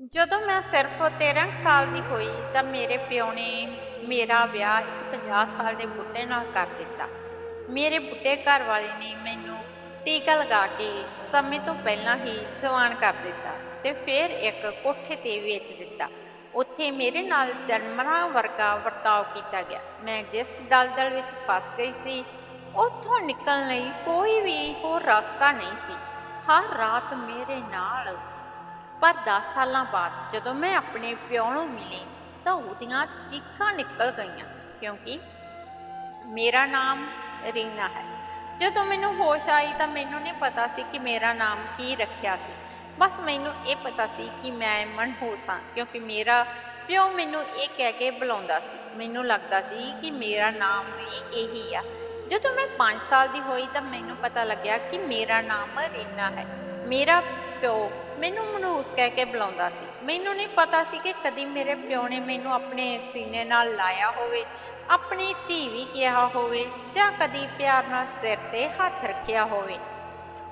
ਜਦੋਂ ਮੈਂ ਸਿਰਫ 13 ਸਾਲ ਦੀ ਹੋਈ ਤਾਂ ਮੇਰੇ ਪਿਓ ਨੇ ਮੇਰਾ ਵਿਆਹ ਇੱਕ 50 ਸਾਲ ਦੇ ਬੁੱਢੇ ਨਾਲ ਕਰ ਦਿੱਤਾ। ਮੇਰੇ ਬੁੱਢੇ ਘਰ ਵਾਲੇ ਨੇ ਮੈਨੂੰ ਟੀਕਾ ਲਗਾ ਕੇ ਸਮੇਂ ਤੋਂ ਪਹਿਲਾਂ ਹੀ ਜਵਾਨ ਕਰ ਦਿੱਤਾ ਤੇ ਫਿਰ ਇੱਕ ਕੋਠੇ ਤੇ ਵੇਚ ਦਿੱਤਾ। ਉੱਥੇ ਮੇਰੇ ਨਾਲ ਜਨਮਰਾਂ ਵਰਗਾ ਵਰਤਾਓ ਕੀਤਾ ਗਿਆ। ਮੈਂ ਜਿਸ ਦਲਦਲ ਵਿੱਚ ਫਸ ਗਈ ਸੀ, ਉੱਥੋਂ ਨਿਕਲਣ ਲਈ ਕੋਈ ਵੀ ਹੋਰ ਰਸਤਾ ਨਹੀਂ ਸੀ। ਹਰ ਰਾਤ ਮੇਰੇ ਨਾਲ ਪਰ 10 ਸਾਲਾਂ ਬਾਅਦ ਜਦੋਂ ਮੈਂ ਆਪਣੇ ਪਿਓ ਨੂੰ ਮਿਲੀ ਤਾਂ ਉਹਦੀਆਂ ਚੀਕਾਂ ਨਿਕਲ ਗਈਆਂ, ਕਿਉਂਕਿ ਮੇਰਾ ਨਾਮ ਰੀਨਾ ਹੈ। ਜਦੋਂ ਮੈਨੂੰ ਹੋਸ਼ ਆਈ ਤਾਂ ਮੈਨੂੰ ਨਹੀਂ ਪਤਾ ਸੀ ਕਿ ਮੇਰਾ ਨਾਮ ਕੀ ਰੱਖਿਆ ਸੀ। ਬਸ ਮੈਨੂੰ ਇਹ ਪਤਾ ਸੀ ਕਿ ਮੈਂ ਮਨਹੂਸ ਹਾਂ, ਕਿਉਂਕਿ ਮੇਰਾ ਪਿਓ ਮੈਨੂੰ ਇਹ ਕਹਿ ਕੇ ਬੁਲਾਉਂਦਾ ਸੀ। ਮੈਨੂੰ ਲੱਗਦਾ ਸੀ ਕਿ ਮੇਰਾ ਨਾਮ ਵੀ ਇਹੀ ਆ। ਜਦੋਂ ਮੈਂ 5 ਸਾਲ ਦੀ ਹੋਈ ਤਾਂ ਮੈਨੂੰ ਪਤਾ ਲੱਗਿਆ ਕਿ ਮੇਰਾ ਨਾਮ ਰੀਨਾ ਹੈ। ਮੇਰਾ ਪਿਓ ਮੈਨੂੰ ਮਨੂਸ ਕਹਿ ਕੇ ਬੁਲਾਉਂਦਾ ਸੀ। ਮੈਨੂੰ ਨਹੀਂ ਪਤਾ ਸੀ ਕਿ ਕਦੀ ਮੇਰੇ ਪਿਓ ਨੇ ਮੈਨੂੰ ਆਪਣੇ ਸੀਨੇ ਨਾਲ ਲਾਇਆ ਹੋਵੇ, ਆਪਣੀ ਧੀ ਵੀ ਕਿਹਾ ਹੋਵੇ ਜਾਂ ਕਦੀ ਪਿਆਰ ਨਾਲ ਸਿਰ ਤੇ ਹੱਥ ਰੱਖਿਆ ਹੋਵੇ।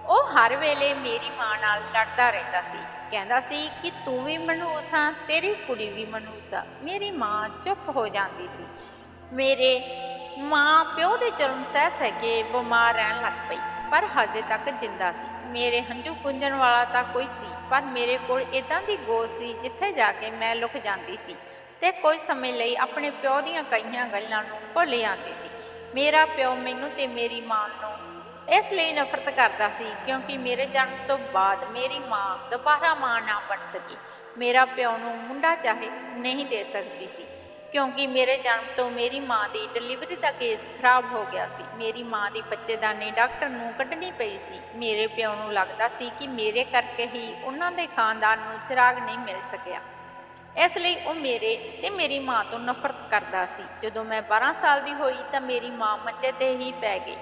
ਉਹ ਹਰ ਵੇਲੇ ਮੇਰੀ ਮਾਂ ਨਾਲ ਲੜਦਾ ਰਹਿੰਦਾ ਸੀ। ਕਹਿੰਦਾ ਸੀ ਕਿ ਤੂੰ ਵੀ ਮਨੂਸ ਆ ਤੇਰੀ ਕੁੜੀ ਵੀ ਮਨੂਸ ਆ। ਮੇਰੀ ਮਾਂ ਚੁੱਪ ਹੋ ਜਾਂਦੀ ਸੀ। ਮੇਰੇ ਮਾਂ ਪਿਓ ਦੇ ਚਰਨ ਸਹਿ ਸਹਿ ਕੇ ਬਿਮਾਰ ਰਹਿਣ ਲੱਗ ਪਈ, ਪਰ ਹਜੇ ਤੱਕ ਜਿੰਦਾ ਸੀ। ਮੇਰੇ ਹੰਝੂ ਪੁੰਝਣ ਵਾਲਾ ਤਾਂ ਕੋਈ ਸੀ, ਪਰ ਮੇਰੇ ਕੋਲ ਇਦਾਂ ਦੀ ਗੋਦ ਸੀ ਜਿੱਥੇ ਜਾ ਕੇ ਮੈਂ ਲੁਕ ਜਾਂਦੀ ਸੀ ਤੇ ਕੁਝ ਸਮੇਂ ਲਈ ਆਪਣੇ ਪਿਓ ਦੀਆਂ ਕਈਆਂ ਗੱਲਾਂ ਨੂੰ ਭੁੱਲ ਜਾਂਦੀ ਸੀ। ਮੇਰਾ ਪਿਓ ਮੈਨੂੰ ਤੇ ਮੇਰੀ ਮਾਂ ਨੂੰ ਇਸ ਲਈ ਨਫ਼ਰਤ ਕਰਦਾ ਸੀ ਕਿਉਂਕਿ ਮੇਰੇ ਜਨਮ ਤੋਂ ਬਾਅਦ ਮੇਰੀ ਮਾਂ ਦੁਬਾਰਾ ਮਾਂ ਨਾ ਬਣ ਸਕੀ। ਮੇਰਾ ਪਿਓ ਨੂੰ ਮੁੰਡਾ ਚਾਹੇ ਨਹੀਂ ਦੇ ਸਕਦੀ ਸੀ। ਕਿਉਂਕਿ ਮੇਰੇ ਜਨਮ ਤੋਂ ਮੇਰੀ ਮਾਂ ਦੀ ਡਿਲੀਵਰੀ ਦਾ ਕੇਸ ਖਰਾਬ ਹੋ ਗਿਆ ਸੀ। ਮੇਰੀ ਮਾਂ ਦੀ ਬੱਚੇਦਾਨੀ ਡਾਕਟਰ ਨੂੰ ਕੱਢਣੀ ਪਈ ਸੀ। ਮੇਰੇ ਪਿਓ ਨੂੰ ਲੱਗਦਾ ਸੀ ਕਿ ਮੇਰੇ ਕਰਕੇ ਹੀ ਉਹਨਾਂ ਦੇ ਖਾਨਦਾਨ ਨੂੰ ਚਿਰਾਗ ਨਹੀਂ ਮਿਲ ਸਕਿਆ। ਇਸ ਲਈ ਉਹ ਮੇਰੇ ਤੇ ਮੇਰੀ ਮਾਂ ਤੋਂ ਨਫ਼ਰਤ ਕਰਦਾ ਸੀ। ਜਦੋਂ ਮੈਂ 12 ਸਾਲ ਦੀ ਹੋਈ ਤਾਂ ਮੇਰੀ ਮਾਂ ਮੰਜੇ ਤੇ ਹੀ ਪੈ ਗਈ।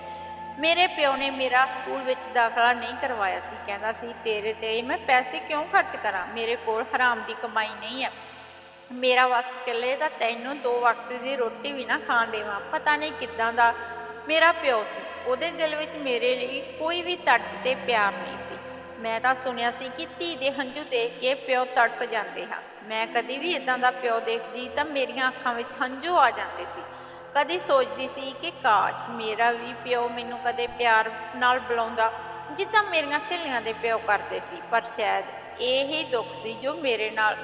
ਮੇਰੇ ਪਿਓ ਨੇ ਮੇਰਾ ਸਕੂਲ ਵਿੱਚ ਦਾਖਲਾ ਨਹੀਂ ਕਰਵਾਇਆ ਸੀ। ਕਹਿੰਦਾ ਸੀ, ਤੇਰੇ ਤੇ ਮੈਂ ਪੈਸੇ ਕਿਉਂ ਖਰਚ ਕਰਾਂ? ਮੇਰੇ ਕੋਲ ਹਰਾਮ ਦੀ ਕਮਾਈ ਨਹੀਂ ਹੈ। ਮੇਰਾ ਵਸ ਚੱਲੇ ਤਾਂ ਤੈਨੂੰ ਦੋ ਵਕਤ ਦੀ ਰੋਟੀ ਵੀ ਨਾ ਖਾਣ ਦੇਵਾਂ। ਪਤਾ ਨਹੀਂ ਕਿੱਦਾਂ ਦਾ ਮੇਰਾ ਪਿਓ ਸੀ। ਉਹਦੇ ਦਿਲ ਵਿੱਚ ਮੇਰੇ ਲਈ ਕੋਈ ਵੀ ਤੜਫ ਤੇ ਪਿਆਰ ਨਹੀਂ ਸੀ। ਮੈਂ ਤਾਂ ਸੁਣਿਆ ਸੀ ਕਿ ਧੀ ਦੇ ਹੰਝੂ ਦੇਖ ਕੇ ਪਿਓ ਤੜਫ ਜਾਂਦੇ ਹਨ। ਮੈਂ ਕਦੀ ਵੀ ਇਦਾਂ ਦਾ ਪਿਓ ਦੇਖਦੀ ਤਾਂ ਮੇਰੀਆਂ ਅੱਖਾਂ ਵਿੱਚ ਹੰਝੂ ਆ ਜਾਂਦੇ ਸੀ। ਕਦੀ ਸੋਚਦੀ ਸੀ ਕਿ ਕਾਸ਼ ਮੇਰਾ ਵੀ ਪਿਓ ਮੈਨੂੰ ਕਦੇ ਪਿਆਰ ਨਾਲ ਬੁਲਾਉਂਦਾ ਜਿੱਦਾਂ ਮੇਰੀਆਂ ਸਹੇਲੀਆਂ ਦੇ ਪਿਓ ਕਰਦੇ ਸੀ। ਪਰ ਸ਼ਾਇਦ ਇਹ ਹੀ ਦੁੱਖ ਸੀ ਜੋ ਮੇਰੇ ਨਾਲ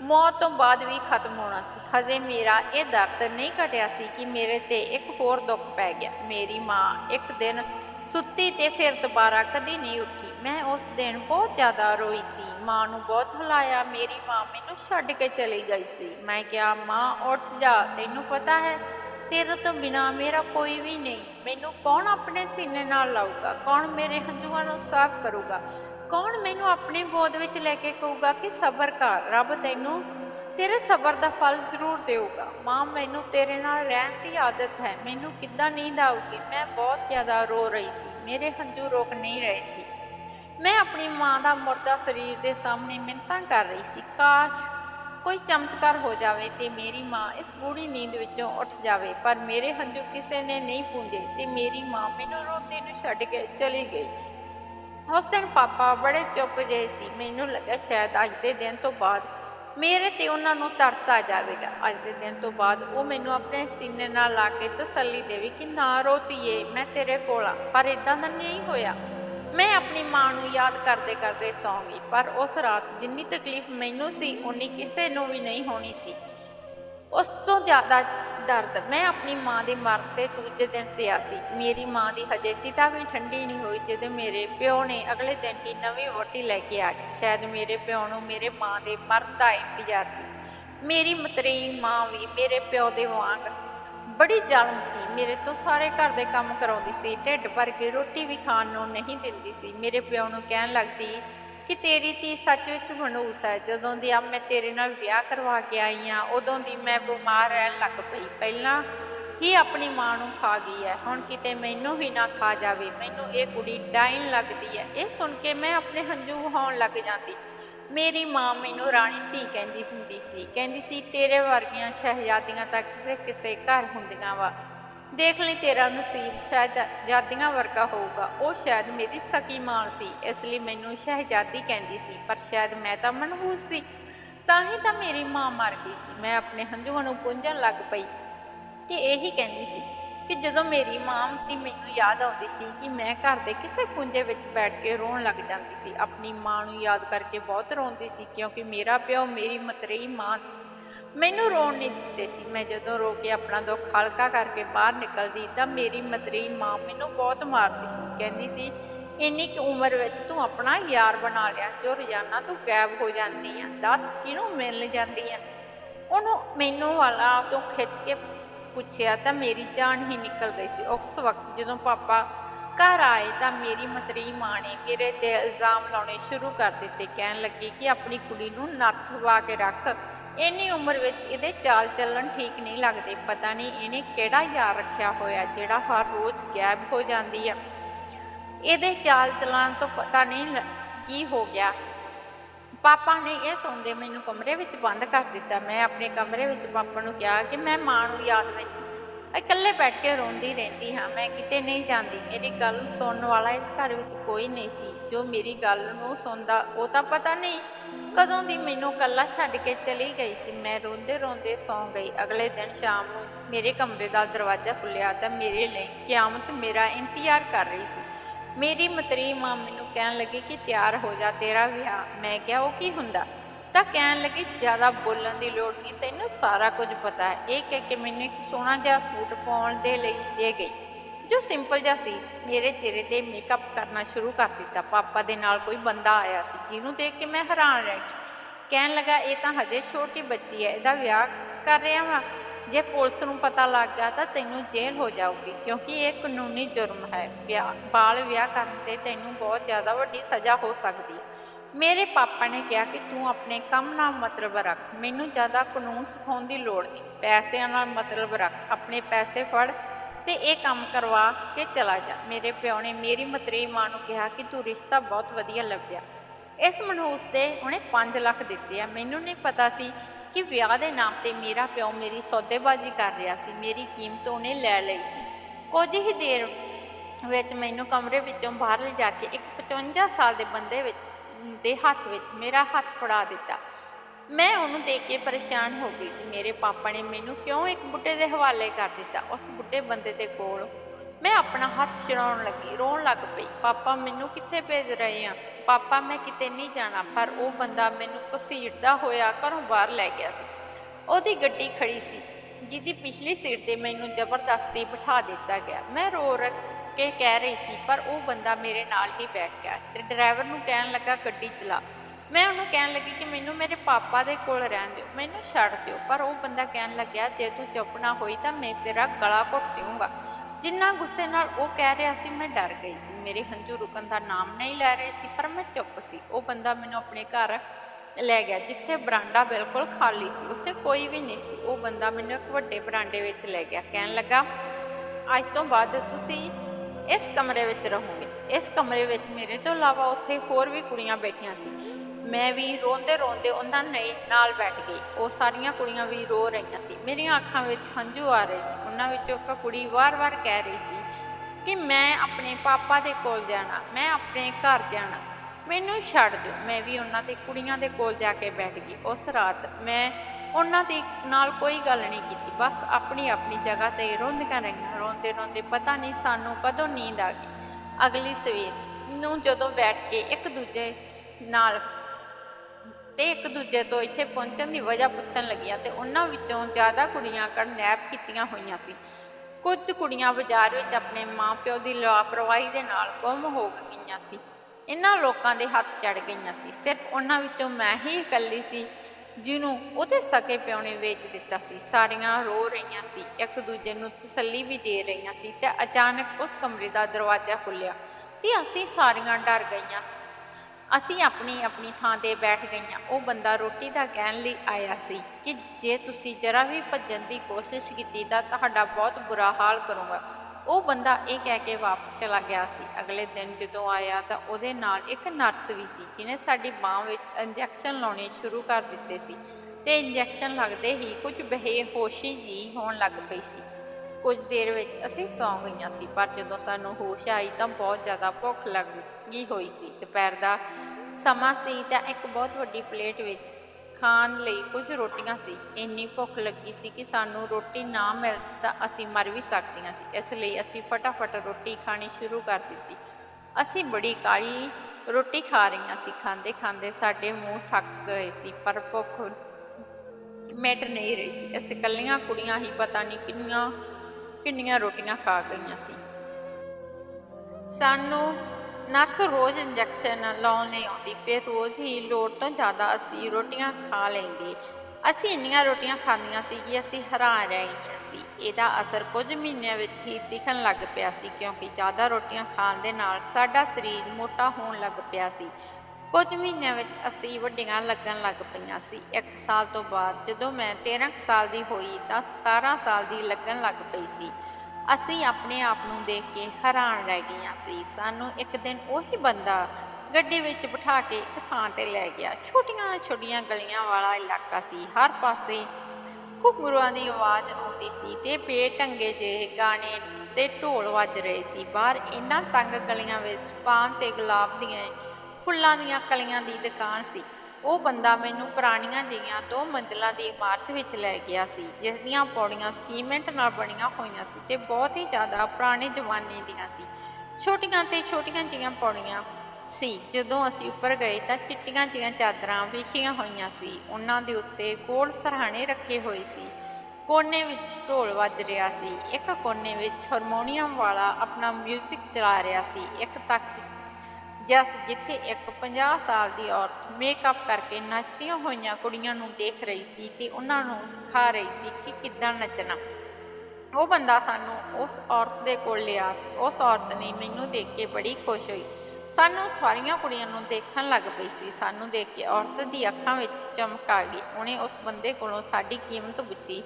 ਮੌਤ ਤੋਂ ਬਾਅਦ ਵੀ ਖਤਮ ਹੋਣਾ ਸੀ। ਹਜੇ ਮੇਰਾ ਇਹ ਦਰਦ ਨਹੀਂ ਘਟਿਆ ਸੀ ਕਿ ਮੇਰੇ ਤੇ ਇੱਕ ਹੋਰ ਦੁੱਖ ਪੈ ਗਿਆ। ਮੇਰੀ ਮਾਂ ਇੱਕ ਦਿਨ ਸੁੱਤੀ ਤੇ ਫਿਰ ਦੁਬਾਰਾ ਕਦੀ ਨਹੀਂ ਉੱਠੀ। ਮੈਂ ਉਸ ਦਿਨ ਬਹੁਤ ਜ਼ਿਆਦਾ ਰੋਈ ਸੀ। ਮਾਂ ਨੂੰ ਬਹੁਤ ਹਲਾਇਆ। ਮੇਰੀ ਮਾਂ ਮੈਨੂੰ ਛੱਡ ਕੇ ਚਲੀ ਗਈ ਸੀ। ਮੈਂ ਕਿਹਾ, ਮਾਂ, ਉੱਠ ਜਾ। ਤੈਨੂੰ ਪਤਾ ਹੈ, ਤੇਰੇ ਤੋਂ ਬਿਨਾ ਮੇਰਾ ਕੋਈ ਵੀ ਨਹੀਂ। ਮੈਨੂੰ ਕੌਣ ਆਪਣੇ ਸੀਨੇ ਨਾਲ ਲਾਊਗਾ? ਕੌਣ ਮੇਰੇ ਹੰਝੂਆਂ ਨੂੰ ਸਾਫ਼ ਕਰੂਗਾ? ਕੌਣ ਮੈਨੂੰ ਆਪਣੀ ਗੋਦ ਵਿੱਚ ਲੈ ਕੇ ਕਹੂਗਾ ਕਿ ਸਬਰ ਕਰ, ਰੱਬ ਤੈਨੂੰ ਤੇਰੇ ਸਬਰ ਦਾ ਫਲ ਜ਼ਰੂਰ ਦੇਊਗਾ। ਮਾਂ, ਮੈਨੂੰ ਤੇਰੇ ਨਾਲ ਰਹਿਣ ਦੀ ਆਦਤ ਹੈ, ਮੈਨੂੰ ਕਿੱਦਾਂ ਨੀਂਦ ਆਊਗੀ? ਮੈਂ ਬਹੁਤ ਜ਼ਿਆਦਾ ਰੋ ਰਹੀ ਸੀ, ਮੇਰੇ ਹੰਝੂ ਰੋਕ ਨਹੀਂ ਰਹੇ ਸੀ। ਮੈਂ ਆਪਣੀ ਮਾਂ ਦਾ ਮੁਰਦਾ ਸਰੀਰ ਦੇ ਸਾਹਮਣੇ ਮਿੰਤਾਂ ਕਰ ਰਹੀ ਸੀ, ਕਾਸ਼ ਕੋਈ ਚਮਤਕਾਰ ਹੋ ਜਾਵੇ ਤੇ ਮੇਰੀ ਮਾਂ ਇਸ ਗੂੜੀ ਨੀਂਦ ਵਿੱਚੋਂ ਉੱਠ ਜਾਵੇ, ਪਰ ਮੇਰੇ ਹੰਝੂ ਕਿਸੇ ਨੇ ਨਹੀਂ ਪੂੰਝੇ ਤੇ ਮੇਰੀ ਮਾਂ ਮੈਨੂੰ ਰੋਂਦੇ ਨੂੰ ਛੱਡ ਕੇ ਚਲੀ ਗਈ। ਉਸ ਦਿਨ ਪਾਪਾ ਬੜੇ ਚੁੱਪ ਜਿਹੇ ਸੀ। ਮੈਨੂੰ ਲੱਗਾ ਸ਼ਾਇਦ ਅੱਜ ਦੇ ਦਿਨ ਤੋਂ ਬਾਅਦ ਮੇਰੇ ਤੇ ਉਹਨਾਂ ਨੂੰ ਤਰਸ ਆ ਜਾਵੇਗਾ। ਅੱਜ ਦੇ ਦਿਨ ਤੋਂ ਬਾਅਦ ਉਹ ਮੈਨੂੰ ਆਪਣੇ ਸੀਨੇ ਨਾਲ ਲਾ ਕੇ ਤਸੱਲੀ ਦੇਵੇ ਕਿ ਨਾ ਰੋ ਧੀਏ ਮੈਂ ਤੇਰੇ ਕੋਲ ਆ। ਪਰ ਇਦਾਂ ਦਾ ਨਹੀਂ ਹੋਇਆ। ਮੈਂ ਆਪਣੀ ਮਾਂ ਨੂੰ ਯਾਦ ਕਰਦੇ ਕਰਦੇ ਸੌਂ ਗਈ। ਪਰ ਉਸ ਰਾਤ ਜਿੰਨੀ ਤਕਲੀਫ ਮੈਨੂੰ ਸੀ ਉਨੀ ਕਿਸੇ ਨੂੰ ਵੀ ਨਹੀਂ ਹੋਣੀ ਸੀ। ਤੋਂ ਜ਼ਿਆਦਾ ਦਰਦ। ਮੈਂ ਆਪਣੀ ਮਾਂ ਦੇ ਮਰਨ ਤੇ ਦੂਜੇ ਦਿਨ ਸਿਆ ਸੀ। ਮੇਰੀ ਮਾਂ ਦੀ ਹਜੇ ਚਿਤਾ ਵੀ ਠੰਡੀ ਨਹੀਂ ਹੋਈ, ਜਦੋਂ ਮੇਰੇ ਪਿਓ ਨੇ ਅਗਲੇ ਦਿਨ ਹੀ ਨਵੀਂ ਵੋਟੀ ਲੈ ਕੇ ਆ ਗਈ। ਸ਼ਾਇਦ ਮੇਰੇ ਪਿਓ ਨੂੰ ਮੇਰੇ ਮਾਂ ਦੇ ਮਰਨ ਦਾ ਇੰਤਜ਼ਾਰ ਸੀ। ਮੇਰੀ ਮਤਰੇਈ ਮਾਂ ਵੀ ਮੇਰੇ ਪਿਓ ਦੇ ਵਾਂਗ ਬੜੀ ਜ਼ਾਲਮ ਸੀ। ਮੇਰੇ ਤੋਂ ਸਾਰੇ ਘਰ ਦੇ ਕੰਮ ਕਰਾਉਂਦੀ ਸੀ। ਢਿੱਡ ਭਰ ਕੇ ਰੋਟੀ ਵੀ ਖਾਣ ਨੂੰ ਨਹੀਂ ਦਿੰਦੀ ਸੀ। ਮੇਰੇ ਪਿਓ ਨੂੰ ਕਹਿਣ ਲੱਗਦੀ ਕਿ ਤੇਰੀ ਧੀ ਸੱਚ ਵਿੱਚ ਮਨੂਸ ਹੈ। ਜਦੋਂ ਦੀ ਆ ਮੈਂ ਤੇਰੇ ਨਾਲ ਵਿਆਹ ਕਰਵਾ ਕੇ ਆਈ ਆ, ਉਦੋਂ ਦੀ ਮੈਂ ਬਿਮਾਰ ਰਹਿਣ ਲੱਗ ਪਈ। ਪਹਿਲਾਂ ਹੀ ਆਪਣੀ ਮਾਂ ਨੂੰ ਖਾ ਗਈ ਹੈ। ਹੁਣ ਕਿਤੇ ਮੈਨੂੰ ਵੀ ਨਾ ਖਾ ਜਾਵੇ। ਮੈਨੂੰ ਇਹ ਕੁੜੀ ਡਾਈਨ ਲੱਗਦੀ ਹੈ। ਇਹ ਸੁਣ ਕੇ ਮੈਂ ਆਪਣੇ ਹੰਝੂ ਵਹਾਉਣ ਲੱਗ ਜਾਂਦੀ। ਮੇਰੀ ਮਾਂ ਮੈਨੂੰ ਰਾਣੀ ਧੀ ਕਹਿੰਦੀ ਹੁੰਦੀ ਸੀ। ਕਹਿੰਦੀ ਸੀ, ਤੇਰੇ ਵਰਗੀਆਂ ਸ਼ਹਿਜ਼ਾਦੀਆਂ ਤਾਂ ਕਿਸੇ ਕਿਸੇ ਘਰ ਹੁੰਦੀਆਂ ਵਾ। ਦੇਖ ਲਈ ਤੇਰਾ ਨਸੀਬ, ਸ਼ਾਇਦ ਜਾਦੀਆਂ ਵਰਗਾ ਹੋਊਗਾ। ਉਹ ਸ਼ਾਇਦ ਮੇਰੀ ਸਕੀ ਮਾਂ ਸੀ, ਇਸ ਲਈ ਮੈਨੂੰ ਸ਼ਹਿਜ਼ਾਦੀ ਕਹਿੰਦੀ ਸੀ, ਪਰ ਸ਼ਾਇਦ ਮੈਂ ਤਾਂ ਮਨਹੂਸ ਸੀ। ਤਾਂ ਹੀ ਤਾਂ ਮੇਰੀ ਮਾਂ ਮਰ ਗਈ ਸੀ। ਮੈਂ ਆਪਣੇ ਹੰਝੂਆਂ ਨੂੰ ਪੁੰਝਣ ਲੱਗ ਪਈ ਤੇ ਇਹੀ ਕਹਿੰਦੀ ਸੀ ਕਿ ਜਦੋਂ ਮੇਰੀ ਮਾਂ ਦੀ ਮੈਨੂੰ ਯਾਦ ਆਉਂਦੀ ਸੀ ਕਿ ਮੈਂ ਘਰ ਦੇ ਕਿਸੇ ਕੁੰਜੇ ਵਿੱਚ ਬੈਠ ਕੇ ਰੋਣ ਲੱਗ ਜਾਂਦੀ ਸੀ, ਆਪਣੀ ਮਾਂ ਨੂੰ ਯਾਦ ਕਰਕੇ ਬਹੁਤ ਰੋਂਦੀ ਸੀ, ਕਿਉਂਕਿ ਮੇਰਾ ਪਿਓ ਮੇਰੀ ਮਤਰੇਈ ਮਾਂ ਮੈਨੂੰ ਰੋਣ ਨਹੀਂ ਦਿੱਤੇ ਸੀ। ਮੈਂ ਜਦੋਂ ਰੋ ਕੇ ਆਪਣਾ ਦੁੱਖ ਹਲਕਾ ਕਰਕੇ ਬਾਹਰ ਨਿਕਲਦੀ ਤਾਂ ਮੇਰੀ ਮਤਰੇਈ ਮਾਂ ਮੈਨੂੰ ਬਹੁਤ ਮਾਰਦੀ ਸੀ। ਕਹਿੰਦੀ ਸੀ, ਇੰਨੀ ਕੁ ਉਮਰ ਵਿੱਚ ਤੂੰ ਆਪਣਾ ਯਾਰ ਬਣਾ ਲਿਆ। ਜੋ ਰੋਜ਼ਾਨਾ ਤੂੰ ਗਾਇਬ ਹੋ ਜਾਂਦੀ ਆ, ਦੱਸ ਕਿਹਨੂੰ ਮਿਲਣ ਜਾਂਦੀ ਆ? ਉਹਨੂੰ ਮੈਨੂੰ ਵਾਲਾ ਤੋਂ ਖਿੱਚ ਕੇ ਪੁੱਛਿਆ ਤਾਂ ਮੇਰੀ ਜਾਨ ਹੀ ਨਿਕਲ ਗਈ ਸੀ। ਉਸ ਵਕਤ ਜਦੋਂ ਪਾਪਾ ਘਰ ਆਏ ਤਾਂ ਮੇਰੀ ਮਤਰੀ ਮਾਂ ਨੇ ਮੇਰੇ ਤੇ ਇਲਜ਼ਾਮ ਲਾਉਣੇ ਸ਼ੁਰੂ ਕਰ ਦਿੱਤੇ। ਕਹਿਣ ਲੱਗੀ ਕਿ ਆਪਣੀ ਕੁੜੀ ਨੂੰ ਨੱਥ ਵਾ ਕੇ ਰੱਖ। ਇੰਨੀ ਉਮਰ ਵਿੱਚ ਇਹਦੇ ਚਾਲ ਚੱਲਣ ਠੀਕ ਨਹੀਂ ਲੱਗਦੇ। ਪਤਾ ਨਹੀਂ ਇਹਨੇ ਕਿਹੜਾ ਯਾਰ ਰੱਖਿਆ ਹੋਇਆ ਜਿਹੜਾ ਹਰ ਰੋਜ਼ ਗਾਇਬ ਹੋ ਜਾਂਦੀ ਆ। ਇਹਦੇ ਚਾਲ ਚਲਾਨ ਤੋਂ ਪਤਾ ਨਹੀਂ ਕੀ ਹੋ ਗਿਆ। ਪਾਪਾ ਨੇ ਇਹ ਸੁਣਦੇ ਮੈਨੂੰ ਕਮਰੇ ਵਿੱਚ ਬੰਦ ਕਰ ਦਿੱਤਾ। ਮੈਂ ਆਪਣੇ ਕਮਰੇ ਵਿੱਚ ਪਾਪਾ ਨੂੰ ਕਿਹਾ ਕਿ ਮੈਂ ਮਾਂ ਨੂੰ ਯਾਦ ਵਿੱਚ ਇਕੱਲੇ ਬੈਠ ਕੇ ਰੋਂਦੀ ਰਹਿੰਦੀ ਹਾਂ, ਮੈਂ ਕਿਤੇ ਨਹੀਂ ਜਾਂਦੀ। ਮੇਰੀ ਗੱਲ ਸੁਣਨ ਵਾਲਾ ਇਸ ਘਰ ਵਿੱਚ ਕੋਈ ਨਹੀਂ ਸੀ। ਜੋ ਮੇਰੀ ਗੱਲ ਨੂੰ ਸੁਣਦਾ, ਉਹ ਤਾਂ ਪਤਾ ਨਹੀਂ ਕਦੋਂ ਦੀ ਮੈਨੂੰ ਇਕੱਲਾ ਛੱਡ ਕੇ ਚਲੀ ਗਈ ਸੀ। ਮੈਂ ਰੋਂਦੇ ਰੋਂਦੇ ਸੌਂ ਗਈ। ਅਗਲੇ ਦਿਨ ਸ਼ਾਮ ਨੂੰ ਮੇਰੇ ਕਮਰੇ ਦਾ ਦਰਵਾਜ਼ਾ ਖੁੱਲਿਆ ਤਾਂ ਮੇਰੇ ਲਈ ਕਿਆਮਤ ਮੇਰਾ ਇੰਤਜ਼ਾਰ ਕਰ ਰਹੀ ਸੀ। ਮੇਰੀ ਮਤਰੀ ਮਾਂ ਮੈਨੂੰ ਕਹਿਣ ਲੱਗੀ ਕਿ ਤਿਆਰ ਹੋ ਜਾ, ਤੇਰਾ ਵਿਆਹ। ਮੈਂ ਕਿਹਾ, ਉਹ ਕੀ ਹੁੰਦਾ? ਤਾਂ ਕਹਿਣ ਲੱਗੀ, ਜ਼ਿਆਦਾ ਬੋਲਣ ਦੀ ਲੋੜ ਨਹੀਂ, ਤੈਨੂੰ ਸਾਰਾ ਕੁਝ ਪਤਾ ਹੈ। ਇਹ ਕਹਿ ਕੇ ਮੈਨੂੰ ਇੱਕ ਸੋਹਣਾ ਜਿਹਾ ਸੂਟ ਪਾਉਣ ਦੇ ਲਈ ਦੇ ਗਈ, ਜੋ ਸਿੰਪਲ ਜਿਹਾ ਸੀ। ਮੇਰੇ ਚਿਹਰੇ ਤੇ ਮੇਕਅਪ ਕਰਨਾ ਸ਼ੁਰੂ ਕਰ ਦਿੱਤਾ। ਪਾਪਾ ਦੇ ਨਾਲ ਕੋਈ ਬੰਦਾ ਆਇਆ ਸੀ, ਜਿਹਨੂੰ ਦੇਖ ਕੇ ਮੈਂ ਹੈਰਾਨ ਰਹਿ ਗਈ। ਕਹਿਣ ਲੱਗਾ, ਇਹ ਤਾਂ ਹਜੇ ਛੋਟੀ ਬੱਚੀ ਹੈ, ਇਹਦਾ ਵਿਆਹ ਕਰ ਰਿਹਾ ਵਾਂ। ਜੇ ਪੁਲਿਸ ਨੂੰ ਪਤਾ ਲੱਗ ਗਿਆ ਤਾਂ ਤੈਨੂੰ ਜੇਲ੍ਹ ਹੋ ਜਾਊਗੀ, ਕਿਉਂਕਿ ਇਹ ਕਾਨੂੰਨੀ ਜੁਰਮ ਹੈ। ਵਿਆਹ, ਬਾਲ ਵਿਆਹ ਕਰਨ ਤੇ ਤੈਨੂੰ ਬਹੁਤ ਜ਼ਿਆਦਾ ਵੱਡੀ ਸਜ਼ਾ ਹੋ ਸਕਦੀ ਹੈ। ਮੇਰੇ ਪਾਪਾ ਨੇ ਕਿਹਾ ਕਿ ਤੂੰ ਆਪਣੇ ਕੰਮ ਨਾਲ ਮਤਲਬ ਰੱਖ, ਮੈਨੂੰ ਜ਼ਿਆਦਾ ਕਾਨੂੰਨ ਸਿਖਾਉਣ ਦੀ ਲੋੜ ਨਹੀਂ। ਪੈਸਿਆਂ ਨਾਲ ਮਤਲਬ ਰੱਖ, ਆਪਣੇ ਪੈਸੇ ਫੜ ਤੇ ਇਹ ਕੰਮ ਕਰਵਾ ਕੇ ਚਲਾ ਜਾ। ਮੇਰੇ ਪਿਓ ਨੇ ਮੇਰੀ ਮਤਰੀ ਮਾਂ ਨੂੰ ਕਿਹਾ ਕਿ ਤੂੰ ਰਿਸ਼ਤਾ ਬਹੁਤ ਵਧੀਆ ਲੱਭਿਆ। ਇਸ ਮਨਹੂਸ ਦੇ ਉਹਨੇ 5 ਲੱਖ ਦਿੱਤੇ ਆ। ਮੈਨੂੰ ਨਹੀਂ ਪਤਾ ਸੀ ਕਿ ਵਿਆਹ ਦੇ ਨਾਮ ਤੇ ਮੇਰਾ ਪਿਓ ਮੇਰੀ ਸੌਦੇਬਾਜ਼ੀ ਕਰ ਰਿਹਾ ਸੀ, ਮੇਰੀ ਕੀਮਤ ਉਹਨੇ ਲੈ ਲਈ ਸੀ। ਕੁਝ ਹੀ ਦੇਰ ਵਿੱਚ ਮੈਨੂੰ ਕਮਰੇ ਵਿੱਚੋਂ ਬਾਹਰ ਲਿਜਾ ਕੇ ਇੱਕ 55 ਸਾਲ ਦੇ ਬੰਦੇ ਵਿੱਚ ਦੇ ਹੱਥ ਵਿੱਚ, ਮੇਰਾ ਹੱਥ ਫੜਾ ਦਿੱਤਾ। ਮੈਂ ਉਹਨੂੰ ਦੇਖ ਕੇ ਪਰੇਸ਼ਾਨ ਹੋ ਗਈ ਸੀ। ਮੇਰੇ ਪਾਪਾ ਨੇ ਮੈਨੂੰ ਕਿਉਂ ਇੱਕ ਬੁੱਢੇ ਦੇ ਹਵਾਲੇ ਕਰ ਦਿੱਤਾ? ਉਸ ਬੁੱਢੇ ਬੰਦੇ ਦੇ ਕੋਲ ਮੈਂ ਆਪਣਾ ਹੱਥ ਛਡਾਉਣ ਲੱਗੀ, ਰੋਣ ਲੱਗ ਪਈ। ਪਾਪਾ, ਮੈਨੂੰ ਕਿੱਥੇ ਭੇਜ ਰਹੇ ਆ? ਪਾਪਾ, ਮੈਂ ਕਿਤੇ ਨਹੀਂ ਜਾਣਾ, ਪਰ ਉਹ ਬੰਦਾ ਮੈਨੂੰ ਘਸੀਟਦਾ ਹੋਇਆ ਘਰੋਂ ਬਾਹਰ ਲੈ ਗਿਆ ਸੀ। ਉਹਦੀ ਗੱਡੀ ਖੜੀ ਸੀ, ਜਿਹਦੀ ਪਿਛਲੀ ਸੀਟ ਤੇ ਮੈਨੂੰ ਜ਼ਬਰਦਸਤੀ ਬਿਠਾ ਦਿੱਤਾ ਗਿਆ। ਮੈਂ ਰੋ ਰ ਕੇ ਕਹਿ ਰਹੀ ਸੀ, ਪਰ ਉਹ ਬੰਦਾ ਮੇਰੇ ਨਾਲ ਹੀ ਬੈਠ ਗਿਆ ਤੇ ਡਰਾਈਵਰ ਨੂੰ ਕਹਿਣ ਲੱਗਾ, ਗੱਡੀ ਚਲਾ। ਮੈਂ ਉਹਨੂੰ ਕਹਿਣ ਲੱਗੀ ਕਿ ਮੈਨੂੰ ਮੇਰੇ ਪਾਪਾ ਦੇ ਕੋਲ ਰਹਿਣ ਦਿਓ, ਮੈਨੂੰ ਛੱਡ ਦਿਓ। ਪਰ ਉਹ ਬੰਦਾ ਕਹਿਣ ਲੱਗਿਆ, ਜੇ ਤੂੰ ਚੁੱਪ ਨਾ ਹੋਈ ਤਾਂ ਮੈਂ ਤੇਰਾ ਗਲਾ ਘੁੱਟ ਦੇਵਾਂਗਾ ਜਿੰਨਾ ਗੁੱਸੇ ਨਾਲ ਉਹ ਕਹਿ ਰਿਹਾ ਸੀ, ਮੈਂ ਡਰ ਗਈ ਸੀ। ਮੇਰੇ ਹੰਝੂ ਰੁਕਣ ਦਾ ਨਾਮ ਨਹੀਂ ਲੈ ਰਹੇ ਸੀ, ਪਰ ਮੈਂ ਚੁੱਪ ਸੀ। ਉਹ ਬੰਦਾ ਮੈਨੂੰ ਆਪਣੇ ਘਰ ਲੈ ਗਿਆ, ਜਿੱਥੇ ਬਰਾਂਡਾ ਬਿਲਕੁਲ ਖਾਲੀ ਸੀ, ਉੱਥੇ ਕੋਈ ਵੀ ਨਹੀਂ ਸੀ। ਉਹ ਬੰਦਾ ਮੈਨੂੰ ਇੱਕ ਵੱਡੇ ਬਰਾਂਡੇ ਵਿੱਚ ਲੈ ਗਿਆ, ਕਹਿਣ ਲੱਗਾ, ਅੱਜ ਤੋਂ ਬਾਅਦ ਤੁਸੀਂ ਇਸ ਕਮਰੇ ਵਿੱਚ ਰਹੋਗੇ। ਇਸ ਕਮਰੇ ਵਿੱਚ ਮੇਰੇ ਤੋਂ ਇਲਾਵਾ ਉੱਥੇ ਹੋਰ ਵੀ ਕੁੜੀਆਂ ਬੈਠੀਆਂ ਸੀ। ਮੈਂ ਵੀ ਰੋਂਦੇ ਰੋਂਦੇ ਉਹਨਾਂ ਨੇ ਨਾਲ ਬੈਠ ਗਈ। ਉਹ ਸਾਰੀਆਂ ਕੁੜੀਆਂ ਵੀ ਰੋ ਰਹੀਆਂ ਸੀ। ਮੇਰੀਆਂ ਅੱਖਾਂ ਵਿੱਚ ਹੰਝੂ ਆ ਰਹੇ ਸੀ। ਉਹਨਾਂ ਵਿੱਚੋਂ ਇੱਕ ਕੁੜੀ ਵਾਰ-ਵਾਰ ਕਹਿ ਰਹੀ ਸੀ ਕਿ ਮੈਂ ਆਪਣੇ ਪਾਪਾ ਦੇ ਕੋਲ ਜਾਣਾ, ਮੈਂ ਆਪਣੇ ਘਰ ਜਾਣਾ। ਮੈਨੂੰ ਛੱਡ ਦਿਓ। ਮੈਂ ਵੀ ਉਹਨਾਂ ਦੇ ਕੁੜੀਆਂ ਦੇ ਕੋਲ ਜਾ ਕੇ ਬੈਠ ਗਈ। ਉਸ ਰਾਤ ਮੈਂ ਉਹਨਾਂ ਦੀ ਨਾਲ ਕੋਈ ਗੱਲ ਨਹੀਂ ਕੀਤੀ। ਬਸ ਆਪਣੀ ਆਪਣੀ ਜਗ੍ਹਾ ਤੇ ਰੋਂਦੀਆਂ ਰਹੀਆਂ। ਰੋਂਦੇ ਰੋਂਦੇ ਪਤਾ ਨਹੀਂ ਸਾਨੂੰ ਕਦੋਂ ਨੀਂਦ ਆ ਗਈ। ਅਗਲੀ ਸਵੇਰ ਨੂੰ ਜਦੋਂ ਬੈਠ ਕੇ ਇੱਕ ਦੂਜੇ ਨਾਲ ਤੇ ਇੱਕ ਦੂਜੇ ਤੋਂ ਇੱਥੇ ਪਹੁੰਚਣ ਦੀ ਵਜ੍ਹਾ ਪੁੱਛਣ ਲੱਗੀਆਂ ਤੇ ਉਹਨਾਂ ਵਿੱਚੋਂ ਜ਼ਿਆਦਾ ਕੁੜੀਆਂ ਕੜਨੈਪ ਕੀਤੀਆਂ ਹੋਈਆਂ ਸੀ। ਕੁਝ ਕੁੜੀਆਂ ਬਾਜ਼ਾਰ ਵਿੱਚ ਆਪਣੇ ਮਾਪਿਓ ਦੀ ਲਾਪਰਵਾਹੀ ਦੇ ਨਾਲ ਗੁੰਮ ਹੋ ਗਈਆਂ ਸੀ। ਇਹਨਾਂ ਲੋਕਾਂ ਦੇ ਹੱਥ ਚੜ ਗਈਆਂ ਸੀ। ਸਿਰਫ ਉਹਨਾਂ ਵਿੱਚੋਂ ਮੈਂ ਹੀ ਇਕੱਲੀ ਸੀ। ਜਿਹਨੂੰ ਉਹਦੇ ਸਕੇ ਪਿਓ ਨੇ ਵੇਚ ਦਿੱਤਾ ਸੀ। ਸਾਰੀਆਂ ਰੋ ਰਹੀਆਂ ਸੀ। ਇੱਕ ਦੂਜੇ ਨੂੰ ਤਸੱਲੀ ਵੀ ਦੇ ਰਹੀਆਂ ਸੀ ਤੇ ਅਚਾਨਕ ਉਸ ਕਮਰੇ ਦਾ ਦਰਵਾਜ਼ਾ ਖੁੱਲਿਆ ਤੇ ਅਸੀਂ ਸਾਰੀਆਂ ਡਰ ਗਈਆਂ ਅਸੀਂ ਆਪਣੀ ਆਪਣੀ ਥਾਂ ਤੇ ਬੈਠ ਗਈਆਂ। ਉਹ ਬੰਦਾ ਰੋਟੀ ਦਾ ਕਹਿਣ ਲਈ ਆਇਆ ਸੀ ਕਿ ਜੇ ਤੁਸੀਂ ਜਰਾ ਵੀ ਭੱਜਣ ਦੀ ਕੋਸ਼ਿਸ਼ ਕੀਤੀ ਤਾਂ ਤੁਹਾਡਾ ਬਹੁਤ ਬੁਰਾ ਹਾਲ ਕਰੂੰਗਾ। ਉਹ ਬੰਦਾ ਇਹ ਕਹਿ ਕੇ ਵਾਪਸ ਚਲਾ ਗਿਆ ਸੀ। ਅਗਲੇ ਦਿਨ ਜਦੋਂ ਆਇਆ ਤਾਂ ਉਹਦੇ ਨਾਲ ਇੱਕ ਨਰਸ ਵੀ ਸੀ, ਜਿਹਨੇ ਸਾਡੀ ਬਾਹ ਵਿੱਚ ਇੰਜੈਕਸ਼ਨ ਲਾਉਣੇ ਸ਼ੁਰੂ ਕਰ ਦਿੱਤੇ ਸੀ ਤੇ ਇੰਜੈਕਸ਼ਨ ਲੱਗਦੇ ਹੀ ਕੁਝ ਬੇਹੋਸ਼ੀ ਜੀ ਹੋਣ ਲੱਗ ਪਈ ਸੀ। ਕੁਝ ਦੇਰ ਵਿੱਚ ਅਸੀਂ ਸੌਂ ਗਈਆਂ ਸੀ, ਪਰ ਜਦੋਂ ਸਾਨੂੰ ਹੋਸ਼ ਆਈ ਤਾਂ ਬਹੁਤ ਜ਼ਿਆਦਾ ਭੁੱਖ ਲੱਗੀ ਹੋਈ ਸੀ। ਦੁਪਹਿਰ ਦਾ ਸਮਾਂ ਸੀ ਤਾਂ ਇੱਕ ਬਹੁਤ ਵੱਡੀ ਪਲੇਟ ਵਿੱਚ ਖਾਣ ਲਈ ਕੁਝ ਰੋਟੀਆਂ ਸੀ। ਇੰਨੀ ਭੁੱਖ ਲੱਗੀ ਸੀ ਕਿ ਸਾਨੂੰ ਰੋਟੀ ਨਾ ਮਿਲਦੀ ਤਾਂ ਅਸੀਂ ਮਰ ਵੀ ਸਕਦੀਆਂ ਸੀ। ਇਸ ਲਈ ਅਸੀਂ ਫਟਾਫਟ ਰੋਟੀ ਖਾਣੀ ਸ਼ੁਰੂ ਕਰ ਦਿੱਤੀ। ਅਸੀਂ ਬੜੀ ਕਾਲੀ ਰੋਟੀ ਖਾ ਰਹੀਆਂ ਸੀ। ਖਾਂਦੇ ਖਾਂਦੇ ਸਾਡੇ ਮੂੰਹ ਥੱਕ ਗਏ ਸੀ, ਪਰ ਭੁੱਖ ਮਿਟ ਨਹੀਂ ਰਹੀ ਸੀ। ਅਸੀਂ ਇਕੱਲੀਆਂ ਕੁੜੀਆਂ ਹੀ ਪਤਾ ਨਹੀਂ ਕਿੰਨੀਆਂ ਕਿੰਨੀਆਂ ਰੋਟੀਆਂ ਖਾ ਗਈਆਂ ਸੀ। ਸਾਨੂੰ ਨਰਸ ਰੋਜ਼ ਇੰਜੈਕਸ਼ਨ ਲਾਉਣ ਲਈ ਆਉਂਦੀ, ਫਿਰ ਰੋਜ਼ ਹੀ ਲੋੜ ਤੋਂ ਜ਼ਿਆਦਾ ਅਸੀਂ ਰੋਟੀਆਂ ਖਾ ਲੈਂਦੇ। ਅਸੀਂ ਇੰਨੀਆਂ ਰੋਟੀਆਂ ਖਾਂਦੀਆਂ ਸੀ ਕਿ ਅਸੀਂ ਹੈਰਾਨ ਰਹਿ ਗਈਆਂ ਸੀ। ਇਹਦਾ ਅਸਰ ਕੁਝ ਮਹੀਨਿਆਂ ਵਿੱਚ ਹੀ ਦਿਖਣ ਲੱਗ ਪਿਆ ਸੀ, ਕਿਉਂਕਿ ਜ਼ਿਆਦਾ ਰੋਟੀਆਂ ਖਾਣ ਦੇ ਨਾਲ ਸਾਡਾ ਸਰੀਰ ਮੋਟਾ ਹੋਣ ਲੱਗ ਪਿਆ ਸੀ। ਕੁਝ ਮਹੀਨਿਆਂ ਵਿੱਚ ਅਸੀਂ ਵੱਡੀਆਂ ਲੱਗਣ ਲੱਗ ਪਈਆਂ ਸੀ। ਇੱਕ ਸਾਲ ਤੋਂ ਬਾਅਦ ਜਦੋਂ ਮੈਂ 13 ਕੁ ਸਾਲ ਦੀ ਹੋਈ ਤਾਂ 17 ਸਾਲ ਦੀ ਲੱਗਣ ਲੱਗ ਪਈ ਸੀ। ਅਸੀਂ ਆਪਣੇ ਆਪ ਨੂੰ ਦੇਖ ਕੇ ਹੈਰਾਨ ਰਹਿ ਗਈਆਂ ਸੀ। ਸਾਨੂੰ ਇੱਕ ਦਿਨ ਉਹੀ ਬੰਦਾ ਗੱਡੀ ਵਿੱਚ ਬਿਠਾ ਕੇ ਇੱਕ ਥਾਂ ਤੇ ਲੈ ਗਿਆ। ਛੋਟੀਆਂ ਛੋਟੀਆਂ ਗਲੀਆਂ ਵਾਲਾ ਇਲਾਕਾ ਸੀ। ਹਰ ਪਾਸੇ ਘੁੰਗਰੂਆਂ ਦੀ ਆਵਾਜ਼ ਆਉਂਦੀ ਸੀ ਤੇ ਬੇਢੰਗੇ ਜਿਹੇ ਗਾਣੇ ਤੇ ਢੋਲ ਵੱਜ ਰਹੇ ਸੀ। ਬਾਹਰ ਇਹਨਾਂ ਤੰਗ ਗਲੀਆਂ ਵਿੱਚ ਪਾਨ ਤੇ ਗੁਲਾਬ ਦੀਆਂ ਫੁੱਲਾਂ ਦੀਆਂ ਕਲੀਆਂ ਦੀ ਦੁਕਾਨ ਸੀ। ਉਹ ਬੰਦਾ ਮੈਨੂੰ ਪੁਰਾਣੀਆਂ ਜਿਹੀਆਂ ਦੋ ਮੰਜ਼ਲਾਂ ਦੀ ਇਮਾਰਤ ਵਿੱਚ ਲੈ ਗਿਆ ਸੀ ਜਿਸ ਦੀਆਂ ਪੌੜੀਆਂ ਸੀਮੈਂਟ ਨਾਲ ਬਣੀਆਂ ਹੋਈਆਂ ਸੀ ਤੇ ਬਹੁਤ ਹੀ ਜ਼ਿਆਦਾ ਪੁਰਾਣੇ ਜ਼ਮਾਨੇ ਦੀਆਂ ਸੀ। ਛੋਟੀਆਂ ਤੇ ਛੋਟੀਆਂ ਜਿਹੀਆਂ ਪੌੜੀਆਂ ਸੀ, ਜਦੋਂ ਅਸੀਂ ਉੱਪਰ ਗਏ ਤਾਂ ਚਿੱਟੀਆਂ ਜਿਹੀਆਂ ਚਾਦਰਾਂ ਵਿਛੀਆਂ ਹੋਈਆਂ ਸੀ, ਉਹਨਾਂ ਦੇ ਉੱਤੇ ਗੋਲ ਸਰਹਾਣੇ ਰੱਖੇ ਹੋਏ ਸੀ। ਕੋਨੇ ਵਿੱਚ ਢੋਲ ਵੱਜ ਰਿਹਾ ਸੀ, ਇੱਕ ਕੋਨੇ ਵਿੱਚ ਹਾਰਮੋਨੀਅਮ ਵਾਲਾ ਆਪਣਾ 뮤직 ਚਲਾ ਰਿਹਾ ਸੀ, ਇੱਕ ਤਖਤ ਜਸ ਜਿੱਥੇ ਇੱਕ 50 ਸਾਲ ਦੀ ਔਰਤ ਮੇਕਅਪ ਕਰਕੇ ਨੱਚਦੀਆਂ ਹੋਈਆਂ ਕੁੜੀਆਂ ਨੂੰ ਦੇਖ ਰਹੀ ਸੀ ਤੇ ਉਹਨਾਂ ਨੂੰ ਸਿਖਾ ਰਹੀ ਸੀ ਕਿ ਕਿੱਦਾਂ ਨੱਚਣਾ। ਉਹ ਬੰਦਾ ਸਾਨੂੰ ਉਸ ਔਰਤ ਦੇ ਕੋਲ ਲਿਆ ਤੇ ਉਸ ਔਰਤ ਨੇ ਮੈਨੂੰ ਦੇਖ ਕੇ ਬੜੀ ਖੁਸ਼ ਹੋਈ। ਸਾਨੂੰ ਸਾਰੀਆਂ ਕੁੜੀਆਂ ਨੂੰ ਦੇਖਣ ਲੱਗ ਪਈ ਸੀ। ਸਾਨੂੰ ਦੇਖ ਕੇ ਔਰਤ ਦੀ ਅੱਖਾਂ ਵਿੱਚ ਚਮਕ ਆ ਗਈ। ਉਹਨੇ ਉਸ ਬੰਦੇ ਕੋਲੋਂ ਸਾਡੀ ਕੀਮਤ ਪੁੱਛੀ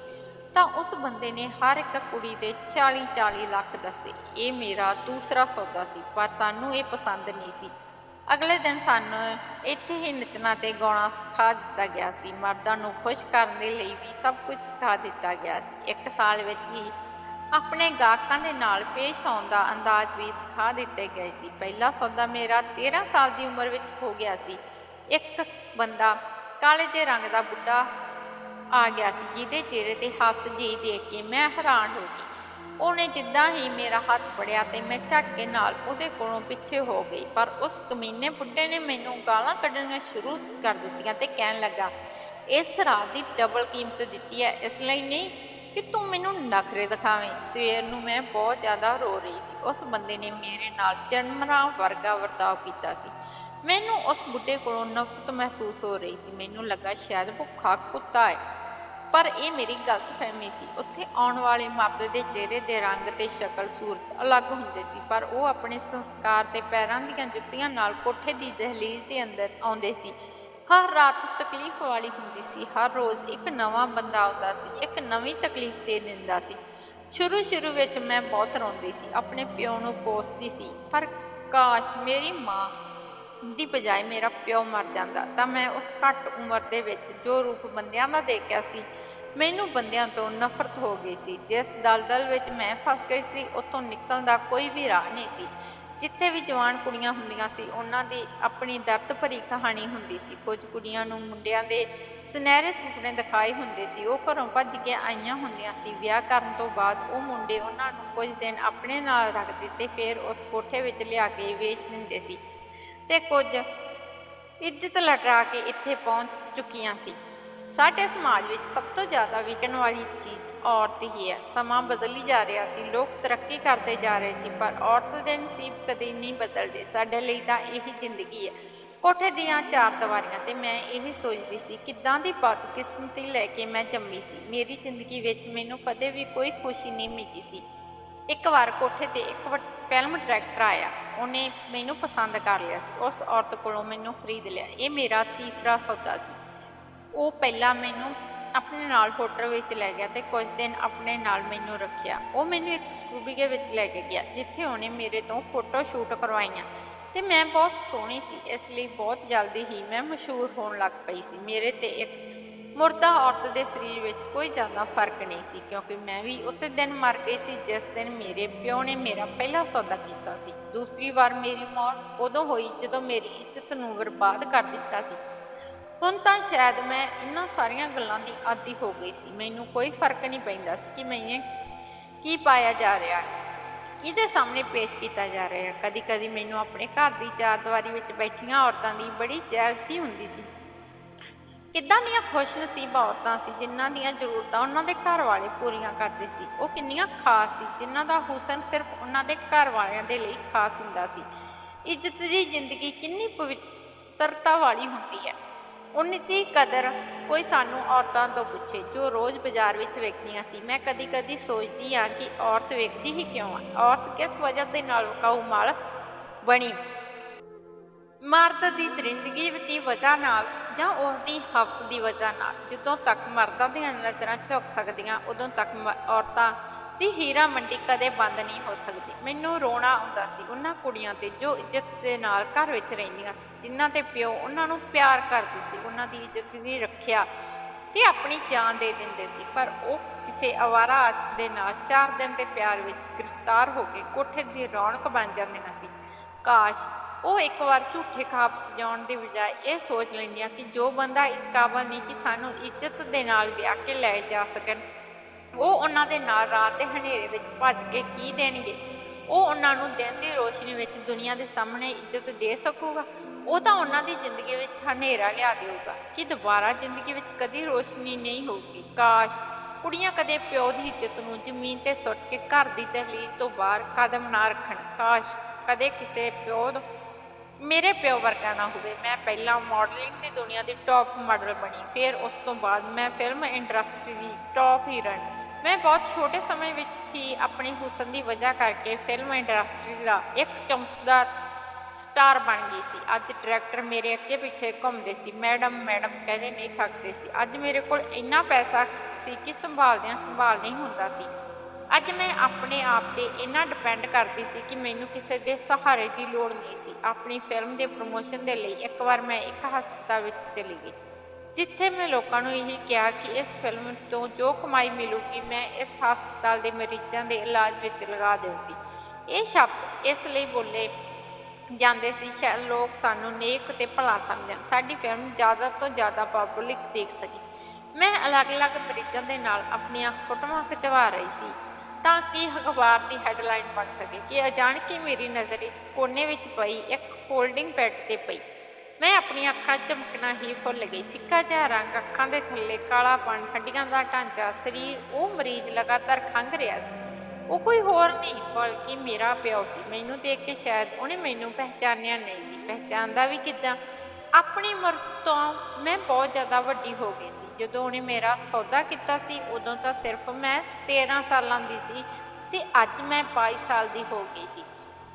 ਤਾਂ ਉਸ ਬੰਦੇ ਨੇ ਹਰ ਇੱਕ ਕੁੜੀ ਦੇ 40 40 ਲੱਖ ਦੱਸੇ। ਇਹ ਮੇਰਾ ਦੂਸਰਾ ਸੌਦਾ ਸੀ, ਪਰ ਸਾਨੂੰ ਇਹ ਪਸੰਦ ਨਹੀਂ ਸੀ। ਅਗਲੇ ਦਿਨ ਸਾਨੂੰ ਇੱਥੇ ਹੀ ਨੱਚਣਾ ਤੇ ਗਾਉਣਾ ਸਿਖਾ ਦਿੱਤਾ ਗਿਆ ਸੀ। ਮਰਦਾਂ ਨੂੰ ਖੁਸ਼ ਕਰਨ ਦੇ ਲਈ ਵੀ ਸਭ ਕੁਝ ਸਿਖਾ ਦਿੱਤਾ ਗਿਆ ਸੀ। ਇੱਕ ਸਾਲ ਵਿੱਚ ਹੀ ਆਪਣੇ ਗਾਹਕਾਂ ਦੇ ਨਾਲ ਪੇਸ਼ ਆਉਣ ਦਾ ਅੰਦਾਜ਼ ਵੀ ਸਿਖਾ ਦਿੱਤੇ ਗਏ ਸੀ। ਪਹਿਲਾ ਸੌਦਾ ਮੇਰਾ 13 ਸਾਲ ਦੀ ਉਮਰ ਵਿੱਚ ਹੋ ਗਿਆ ਸੀ। ਇੱਕ ਬੰਦਾ ਕਾਲੇ ਜਿਹੇ ਰੰਗ ਦਾ ਬੁੱਢਾ ਆ ਗਿਆ ਸੀ, ਜਿਹਦੇ ਚਿਹਰੇ ਤੇ ਹਫਸ ਜੀ ਦੇਖ ਕੇ ਮੈਂ ਹੈਰਾਨ ਹੋ ਗਈ। ਉਹਨੇ ਜਿੱਦਾਂ ਹੀ ਮੇਰਾ ਹੱਥ ਫੜਿਆ ਤੇ ਮੈਂ ਝਟਕੇ ਨਾਲ ਉਹਦੇ ਕੋਲੋਂ ਪਿੱਛੇ ਹੋ ਗਈ, ਪਰ ਉਸ ਕਮੀਨੇ ਬੁੱਢੇ ਨੇ ਮੈਨੂੰ ਗਾਲਾਂ ਕੱਢਣੀਆਂ ਸ਼ੁਰੂ ਕਰ ਦਿੱਤੀਆਂ ਤੇ ਕਹਿਣ ਲੱਗਾ, ਇਸ ਰਾਤ ਦੀ ਡਬਲ ਕੀਮਤ ਦਿੱਤੀ ਹੈ, ਇਸ ਲਈ ਨਹੀਂ ਕਿ ਤੂੰ ਮੈਨੂੰ ਨਖਰੇ ਦਿਖਾਵੇਂ। ਸਵੇਰ ਨੂੰ ਮੈਂ ਬਹੁਤ ਜ਼ਿਆਦਾ ਰੋ ਰਹੀ ਸੀ। ਉਸ ਬੰਦੇ ਨੇ ਮੇਰੇ ਨਾਲ ਜਨਮਰਾ ਵਰਗਾ ਵਰਤਾਓ ਕੀਤਾ ਸੀ। ਮੈਨੂੰ ਉਸ ਬੁੱਢੇ ਕੋਲੋਂ ਨਫ਼ਰਤ ਮਹਿਸੂਸ ਹੋ ਰਹੀ ਸੀ। ਮੈਨੂੰ ਲੱਗਾ, ਸ਼ਾਇਦ ਭੁੱਖਾ ਕੁੱਤਾ ਹੈ। ਪਰ ਇਹ ਮੇਰੀ ਗਲਤਫਹਿਮੀ ਸੀ। ਉੱਥੇ ਆਉਣ ਵਾਲੇ ਮਰਦ ਦੇ ਚਿਹਰੇ ਦੇ ਰੰਗ ਤੇ ਸ਼ਕਲ, ਸੂਰਤ ਅਲੱਗ ਹੁੰਦੇ ਸੀ, ਪਰ ਉਹ ਆਪਣੇ ਸੰਸਕਾਰ ਤੇ ਪੈਰਾਂ ਦੀਆਂ ਜੁੱਤੀਆਂ ਨਾਲ ਕੋਠੇ ਦੀ ਦਹਲੀਜ਼ ਦੇ ਅੰਦਰ ਆਉਂਦੇ ਸੀ। ਹਰ ਰਾਤ ਤਕਲੀਫ ਵਾਲੀ ਹੁੰਦੀ ਸੀ। ਹਰ ਰੋਜ਼ ਇੱਕ ਨਵਾਂ ਬੰਦਾ ਆਉਂਦਾ ਸੀ, ਇੱਕ ਨਵੀਂ ਤਕਲੀਫ ਦੇ ਦਿੰਦਾ ਸੀ। ਸ਼ੁਰੂ ਸ਼ੁਰੂ ਵਿੱਚ ਮੈਂ ਬਹੁਤ ਰੋਂਦੀ ਸੀ, ਆਪਣੇ ਪਿਓ ਨੂੰ ਕੋਸਦੀ ਸੀ, ਪਰ ਕਾਸ਼ ਮੇਰੀ ਮਾਂ ਦੀ ਬਜਾਏ ਮੇਰਾ ਪਿਓ ਮਰ ਜਾਂਦਾ ਤਾਂ ਮੈਂ ਉਸ ਘੱਟ ਉਮਰ ਦੇ ਵਿੱਚ ਜੋ ਰੂਪ ਬੰਦਿਆਂ ਦਾ ਦੇਖਿਆ ਸੀ ਮੈਨੂੰ ਬੰਦਿਆਂ ਤੋਂ ਨਫ਼ਰਤ ਹੋ ਗਈ ਸੀ। ਜਿਸ ਦਲਦਲ ਵਿੱਚ ਮੈਂ ਫਸ ਗਈ ਸੀ, ਉੱਥੋਂ ਨਿਕਲਣ ਦਾ ਕੋਈ ਵੀ ਰਾਹ ਨਹੀਂ ਸੀ। ਜਿੱਥੇ ਵੀ ਜਵਾਨ ਕੁੜੀਆਂ ਹੁੰਦੀਆਂ ਸੀ, ਉਹਨਾਂ ਦੀ ਆਪਣੀ ਦਰਦ ਭਰੀ ਕਹਾਣੀ ਹੁੰਦੀ ਸੀ। ਕੁਝ ਕੁੜੀਆਂ ਨੂੰ ਮੁੰਡਿਆਂ ਦੇ ਸੁਨਹਿਰੇ ਸੁਪਨੇ ਦਿਖਾਏ ਹੁੰਦੇ ਸੀ। ਉਹ ਘਰੋਂ ਭੱਜ ਕੇ ਆਈਆਂ ਹੁੰਦੀਆਂ ਸੀ। ਵਿਆਹ ਕਰਨ ਤੋਂ ਬਾਅਦ ਉਹ ਮੁੰਡੇ ਉਹਨਾਂ ਨੂੰ ਕੁਝ ਦਿਨ ਆਪਣੇ ਨਾਲ ਰੱਖਦੇ ਤੇ ਫਿਰ ਉਸ ਕੋਠੇ ਵਿੱਚ ਲਿਆ ਕੇ ਵੇਚ ਦਿੰਦੇ ਸੀ ਤੇ ਕੁਝ ਇੱਜ਼ਤ ਲਟਰਾ ਕੇ ਇੱਥੇ ਪਹੁੰਚ ਚੁੱਕੀਆਂ ਸੀ। ਸਾਡੇ ਸਮਾਜ ਵਿੱਚ ਸਭ ਤੋਂ ਜ਼ਿਆਦਾ ਵਿਕਣ ਵਾਲੀ ਚੀਜ਼ ਔਰਤ ਹੀ ਹੈ। ਸਮਾਂ ਬਦਲੀ ਜਾ ਰਿਹਾ ਸੀ, ਲੋਕ ਤਰੱਕੀ ਕਰਦੇ ਜਾ ਰਹੇ ਸੀ, ਪਰ ਔਰਤ ਦੇ ਨਸੀਬ ਕਦੇ ਨਹੀਂ ਬਦਲਦੇ। ਸਾਡੇ ਲਈ ਤਾਂ ਇਹੀ ਜ਼ਿੰਦਗੀ ਹੈ। ਕੋਠੇ ਦੀਆਂ ਚਾਰ ਦੀਵਾਰੀਆਂ ਤੇ ਮੈਂ ਇਹ ਸੋਚਦੀ ਸੀ, ਕਿੱਦਾਂ ਦੀ ਬਾਤ ਕਿਸਮਤੀ ਲੈ ਕੇ ਮੈਂ ਜੰਮੀ ਸੀ। ਮੇਰੀ ਜ਼ਿੰਦਗੀ ਵਿੱਚ ਮੈਨੂੰ ਕਦੇ ਵੀ ਕੋਈ ਖੁਸ਼ੀ ਨਹੀਂ ਮਿਲੀ ਸੀ। ਇੱਕ ਵਾਰ ਕੋਠੇ ਤੇ ਇੱਕ ਵੱਡ- ਫਿਲਮ ਡਾਇਰੈਕਟਰ ਆਇਆ। ਉਹਨੇ ਮੈਨੂੰ ਪਸੰਦ ਕਰ ਲਿਆ ਸੀ। ਉਸ ਔਰਤ ਕੋਲੋਂ ਮੈਨੂੰ ਖਰੀਦ ਲਿਆ। ਇਹ ਮੇਰਾ ਤੀਸਰਾ ਸੌਦਾ ਸੀ। ਉਹ ਪਹਿਲਾਂ ਮੈਨੂੰ ਆਪਣੇ ਨਾਲ ਹੋਟਲ ਵਿੱਚ ਲੈ ਗਿਆ ਤੇ ਕੁਝ ਦਿਨ ਆਪਣੇ ਨਾਲ ਮੈਨੂੰ ਰੱਖਿਆ। ਉਹ ਮੈਨੂੰ ਇੱਕ ਸਟੂਡੀਓ ਵਿੱਚ ਲੈ ਕੇ ਗਿਆ, ਜਿੱਥੇ ਉਹਨੇ ਮੇਰੇ ਤੋਂ ਫੋਟੋ ਸ਼ੂਟ ਕਰਵਾਈਆਂ। ਤੇ ਮੈਂ ਬਹੁਤ ਸੋਹਣੀ ਸੀ, ਇਸ ਲਈ ਬਹੁਤ ਜਲਦੀ ਹੀ ਮੈਂ ਮਸ਼ਹੂਰ ਹੋਣ ਲੱਗ ਪਈ ਸੀ। ਮੇਰੇ ਤੇ ਇੱਕ ਮੁਰਦਾ ਔਰਤ ਦੇ ਸਰੀਰ ਵਿੱਚ ਕੋਈ ਜ਼ਿਆਦਾ ਫ਼ਰਕ ਨਹੀਂ ਸੀ, ਕਿਉਂਕਿ ਮੈਂ ਵੀ ਉਸੇ ਦਿਨ ਮਰ ਗਈ ਸੀ, ਜਿਸ ਦਿਨ ਮੇਰੇ ਪਿਓ ਨੇ ਮੇਰਾ ਪਹਿਲਾ ਸੌਦਾ ਕੀਤਾ ਸੀ। ਦੂਸਰੀ ਵਾਰ ਮੇਰੀ ਮੌਤ ਉਦੋਂ ਹੋਈ ਜਦੋਂ ਮੇਰੀ ਇੱਜ਼ਤ ਨੂੰ ਬਰਬਾਦ ਕਰ ਦਿੱਤਾ ਸੀ। ਹੁਣ ਤਾਂ ਸ਼ਾਇਦ ਮੈਂ ਇਹਨਾਂ ਸਾਰੀਆਂ ਗੱਲਾਂ ਦੀ ਆਦੀ ਹੋ ਗਈ ਸੀ। ਮੈਨੂੰ ਕੋਈ ਫ਼ਰਕ ਨਹੀਂ ਪੈਂਦਾ ਸੀ ਕਿ ਮੈਂ ਕੀ ਪਾਇਆ ਜਾ ਰਿਹਾ ਹੈ, ਕਿਹਦੇ ਸਾਹਮਣੇ ਪੇਸ਼ ਕੀਤਾ ਜਾ ਰਿਹਾ ਹੈ। ਕਦੀ ਕਦੀ ਮੈਨੂੰ ਆਪਣੇ ਘਰ ਦੀ ਚਾਰ ਦੀਵਾਰੀ ਵਿੱਚ ਬੈਠੀਆਂ ਔਰਤਾਂ ਦੀ ਬੜੀ ਜੈਲਸੀ ਹੁੰਦੀ ਸੀ। ਕਿੱਦਾਂ ਦੀਆਂ ਖੁਸ਼ ਨਸੀਬ ਔਰਤਾਂ ਸੀ, ਜਿਨ੍ਹਾਂ ਦੀਆਂ ਜ਼ਰੂਰਤਾਂ ਉਹਨਾਂ ਦੇ ਘਰ ਵਾਲੇ ਪੂਰੀਆਂ ਕਰਦੇ ਸੀ। ਉਹ ਕਿੰਨੀਆਂ ਖਾਸ ਸੀ, ਜਿਨ੍ਹਾਂ ਦਾ ਹੁਸਨ ਸਿਰਫ ਉਹਨਾਂ ਦੇ ਘਰ ਵਾਲਿਆਂ ਦੇ ਲਈ ਖਾਸ ਹੁੰਦਾ ਸੀ। ਇੱਜ਼ਤ ਦੀ ਜ਼ਿੰਦਗੀ ਕਿੰਨੀ ਪਵਿੱਤਰਤਾ ਵਾਲੀ ਹੁੰਦੀ ਹੈ। ਉਨੀ ਦੀ ਕਦਰ ਕੋਈ ਸਾਨੂੰ ਔਰਤਾਂ ਤੋਂ ਪੁੱਛੇ, ਜੋ ਰੋਜ਼ ਬਾਜ਼ਾਰ ਵਿੱਚ ਵੇਖਦੀਆਂ ਸੀ। ਮੈਂ ਕਦੀ-ਕਦੀ ਸੋਚਦੀ ਹਾਂ ਕਿ ਔਰਤ ਵੇਖਦੀ ਹੀ ਕਿਉਂ ਆ? ਔਰਤ ਕਿਸ ਵਜ੍ਹਾ ਦੇ ਨਾਲ ਵਕਾਊ ਮਾਲ ਬਣੀ? ਮਰਦ ਦੀ ਦਰਿੰਦਗੀ ਦੀ ਵਜ੍ਹਾ ਨਾਲ ਜਾਂ ਉਸ ਦੀ ਹਵਸ ਦੀ ਵਜ੍ਹਾ ਨਾਲ? ਜਦੋਂ ਤੱਕ ਮਰਦਾਂ ਦੀਆਂ ਨਜ਼ਰਾਂ ਝੁਕ ਸਕਦੀਆਂ, ਉਦੋਂ ਤੱਕ ਮ- ਔਰਤਾਂ ਦੀ ਹੀਰਾ ਮੰਡੀ ਕਦੇ ਬੰਦ ਨਹੀਂ ਹੋ ਸਕਦੀ। ਮੈਨੂੰ ਰੋਣਾ ਆਉਂਦਾ ਸੀ ਉਹਨਾਂ ਕੁੜੀਆਂ ਤੇ ਜੋ ਇੱਜ਼ਤ ਦੇ ਨਾਲ ਘਰ ਵਿੱਚ ਰਹਿੰਦੀਆਂ ਸੀ, ਜਿਨ੍ਹਾਂ ਦੇ ਪਿਓ ਉਹਨਾਂ ਨੂੰ ਪਿਆਰ ਕਰਦੇ ਸੀ, ਉਹਨਾਂ ਦੀ ਇੱਜ਼ਤ ਦੀ ਰੱਖਿਆ ਤੇ ਆਪਣੀ ਜਾਨ ਦੇ ਦਿੰਦੇ ਸੀ। ਪਰ ਉਹ ਕਿਸੇ ਅਵਾਰਾ ਆਸ਼ਕ ਦੇ ਨਾਲ 4 ਦਿਨ ਦੇ ਪਿਆਰ ਵਿੱਚ ਗ੍ਰਿਫਤਾਰ ਹੋ ਕੇ ਕੋਠੇ ਦੀ ਰੌਣਕ ਬਣ ਜਾਂਦੀਆਂ ਸੀ। ਕਾਸ਼ ਉਹ ਇੱਕ ਵਾਰ ਝੂਠੇ ਖਾਬ ਸਜਾਉਣ ਦੀ ਬਜਾਏ ਇਹ ਸੋਚ ਲੈਂਦੀਆਂ ਕਿ ਜੋ ਬੰਦਾ ਇਸ ਕਾਬਲ ਨਹੀਂ ਕਿ ਸਾਨੂੰ ਇੱਜ਼ਤ ਦੇ ਨਾਲ ਵਿਆਹ ਕੇ ਲੈ ਜਾ ਸਕਣ। ਉਹ ਉਹਨਾਂ ਦੇ ਨਾਲ ਰਾਤ ਦੇ ਹਨੇਰੇ ਵਿੱਚ ਭੱਜ ਕੇ ਕੀ ਦੇਣਗੇ? ਉਹ ਉਹਨਾਂ ਨੂੰ ਦਿਨ ਦੀ ਰੋਸ਼ਨੀ ਵਿੱਚ ਦੁਨੀਆ ਦੇ ਸਾਹਮਣੇ ਇੱਜ਼ਤ ਦੇ ਸਕੂਗਾ। ਉਹ ਤਾਂ ਉਹਨਾਂ ਦੀ ਜ਼ਿੰਦਗੀ ਵਿੱਚ ਹਨੇਰਾ ਲਿਆ ਦੇਊਗਾ ਕਿ ਦੁਬਾਰਾ ਜ਼ਿੰਦਗੀ ਵਿੱਚ ਕਦੀ ਰੋਸ਼ਨੀ ਨਹੀਂ ਹੋਊਗੀ। ਕਾਸ਼ ਕੁੜੀਆਂ ਕਦੇ ਪਿਓ ਦੀ ਇੱਜ਼ਤ ਨੂੰ ਜ਼ਮੀਨ ਤੇ ਸੁੱਟ ਕੇ ਘਰ ਦੀ ਦਹਲੀਜ਼ ਤੋਂ ਬਾਹਰ ਕਦਮ ਨਾ ਰੱਖਣ। ਕਾਸ਼ ਕਦੇ ਕਿਸੇ ਪਿਓ ਮੇਰੇ ਪਿਓ ਵਰਗਾ ਨਾ ਹੋਵੇ। ਮੈਂ ਪਹਿਲਾਂ ਮਾਡਲਿੰਗ ਦੀ ਦੁਨੀਆ ਦੀ ਟੌਪ ਮਾਡਲ ਬਣੀ। ਫਿਰ ਉਸ ਤੋਂ ਬਾਅਦ ਮੈਂ ਫਿਲਮ ਇੰਡਸਟਰੀ ਦੀ ਟੌਪ ਹੀਰੋਇਨ ਮੈਂ ਬਹੁਤ ਛੋਟੇ ਸਮੇਂ ਵਿੱਚ ਹੀ ਆਪਣੀ ਹੁਸਨ ਦੀ ਵਜ੍ਹਾ ਕਰਕੇ ਫਿਲਮ ਇੰਡਸਟਰੀ ਦਾ ਇੱਕ ਚਮਕਦਾਰ ਸਟਾਰ ਬਣ ਗਈ ਸੀ। ਅੱਜ ਡਾਇਰੈਕਟਰ ਮੇਰੇ ਅੱਗੇ ਪਿੱਛੇ ਘੁੰਮਦੇ ਸੀ। ਮੈਡਮ ਮੈਡਮ ਕਹਿੰਦੇ ਨਹੀਂ ਥੱਕਦੇ ਸੀ। ਅੱਜ ਮੇਰੇ ਕੋਲ ਇੰਨਾ ਪੈਸਾ ਸੀ ਕਿ ਸੰਭਾਲਦਿਆਂ ਸੰਭਾਲ ਨਹੀਂ ਹੁੰਦਾ ਸੀ। ਅੱਜ ਮੈਂ ਆਪਣੇ ਆਪ ਤੇ ਇੰਨਾ ਡਿਪੈਂਡ ਕਰਦੀ ਸੀ ਕਿ ਮੈਨੂੰ ਕਿਸੇ ਦੇ ਸਹਾਰੇ ਦੀ ਲੋੜ ਨਹੀਂ ਸੀ। ਆਪਣੀ ਫਿਲਮ ਦੇ ਪ੍ਰੋਮੋਸ਼ਨ ਦੇ ਲਈ ਇੱਕ ਵਾਰ ਮੈਂ ਇੱਕ ਹਸਪਤਾਲ ਵਿੱਚ ਚਲੀ ਗਈ। ਜਿੱਥੇ ਮੈਂ ਲੋਕਾਂ ਨੂੰ ਇਹ ਕਿਹਾ ਕਿ ਇਸ ਫਿਲਮ ਤੋਂ ਜੋ ਕਮਾਈ ਮਿਲੂਗੀ, ਮੈਂ ਇਸ ਹਸਪਤਾਲ ਦੇ ਮਰੀਜ਼ਾਂ ਦੇ ਇਲਾਜ ਵਿੱਚ ਲਗਾ ਦੇਵਾਂਗੀ ਇਹ ਸ਼ਬਦ ਇਸ ਲਈ ਬੋਲੇ ਜਾਂਦੇ ਸੀ, ਸ਼ਾਇਦ ਲੋਕ ਸਾਨੂੰ ਨੇਕ ਤੇ ਭਲਾ ਸਮਝਣ। ਸਾਡੀ ਫਿਲਮ ਜ਼ਿਆਦਾ ਤੋਂ ਜ਼ਿਆਦਾ ਪਬਲਿਕ ਦੇਖ ਸਕੇ। ਮੈਂ ਅਲੱਗ-ਅਲੱਗ ਮਰੀਜ਼ਾਂ ਦੇ ਨਾਲ ਆਪਣੀਆਂ ਫੋਟੋਆਂ ਖਿਚਵਾ ਰਹੀ ਸੀ ਤਾਂ ਕਿ ਅਖਬਾਰ ਦੀ ਹੈਡਲਾਈਨ ਬਣ ਸਕੇ ਕਿ ਅਚਾਨਕ ਹੀ ਮੇਰੀ ਨਜ਼ਰ ਇੱਕ ਕੋਨੇ ਵਿੱਚ ਪਈ, ਇੱਕ ਫੋਲਡਿੰਗ ਪੈਡ ਤੇ ਪਈ। ਮੈਂ ਆਪਣੀਆਂ ਅੱਖਾਂ ਚਮਕਣਾ ਹੀ ਭੁੱਲ ਗਈ। ਫਿੱਕਾ ਜਿਹਾ ਰੰਗ ਅੱਖਾਂ ਦੇ ਥੱਲੇ ਕਾਲਾਪਣ ਹੱਡੀਆਂ ਦਾ ਢਾਂਚਾ, ਸਰੀਰ, ਉਹ ਮਰੀਜ਼ ਲਗਾਤਾਰ ਖੰਘ ਰਿਹਾ ਸੀ। ਉਹ ਕੋਈ ਹੋਰ ਨਹੀਂ, ਬਲਕਿ ਮੇਰਾ ਪਿਓ ਸੀ। ਮੈਨੂੰ ਦੇਖ ਕੇ ਸ਼ਾਇਦ ਉਹਨੇ ਮੈਨੂੰ ਪਹਿਚਾਨਿਆ ਨਹੀਂ ਸੀ। ਪਹਿਚਾਨਦਾ ਵੀ ਕਿੱਦਾਂ? ਆਪਣੀ ਉਮਰ ਤੋਂ ਮੈਂ ਬਹੁਤ ਜ਼ਿਆਦਾ ਵੱਡੀ ਹੋ ਗਈ ਸੀ। ਜਦੋਂ ਉਹਨੇ ਮੇਰਾ ਸੌਦਾ ਕੀਤਾ ਸੀ, ਉਦੋਂ ਤਾਂ ਸਿਰਫ ਮੈਂ 13 ਸਾਲਾਂ ਦੀ ਸੀ ਤੇ ਅੱਜ ਮੈਂ 22 ਸਾਲ ਦੀ ਹੋ ਗਈ ਸੀ।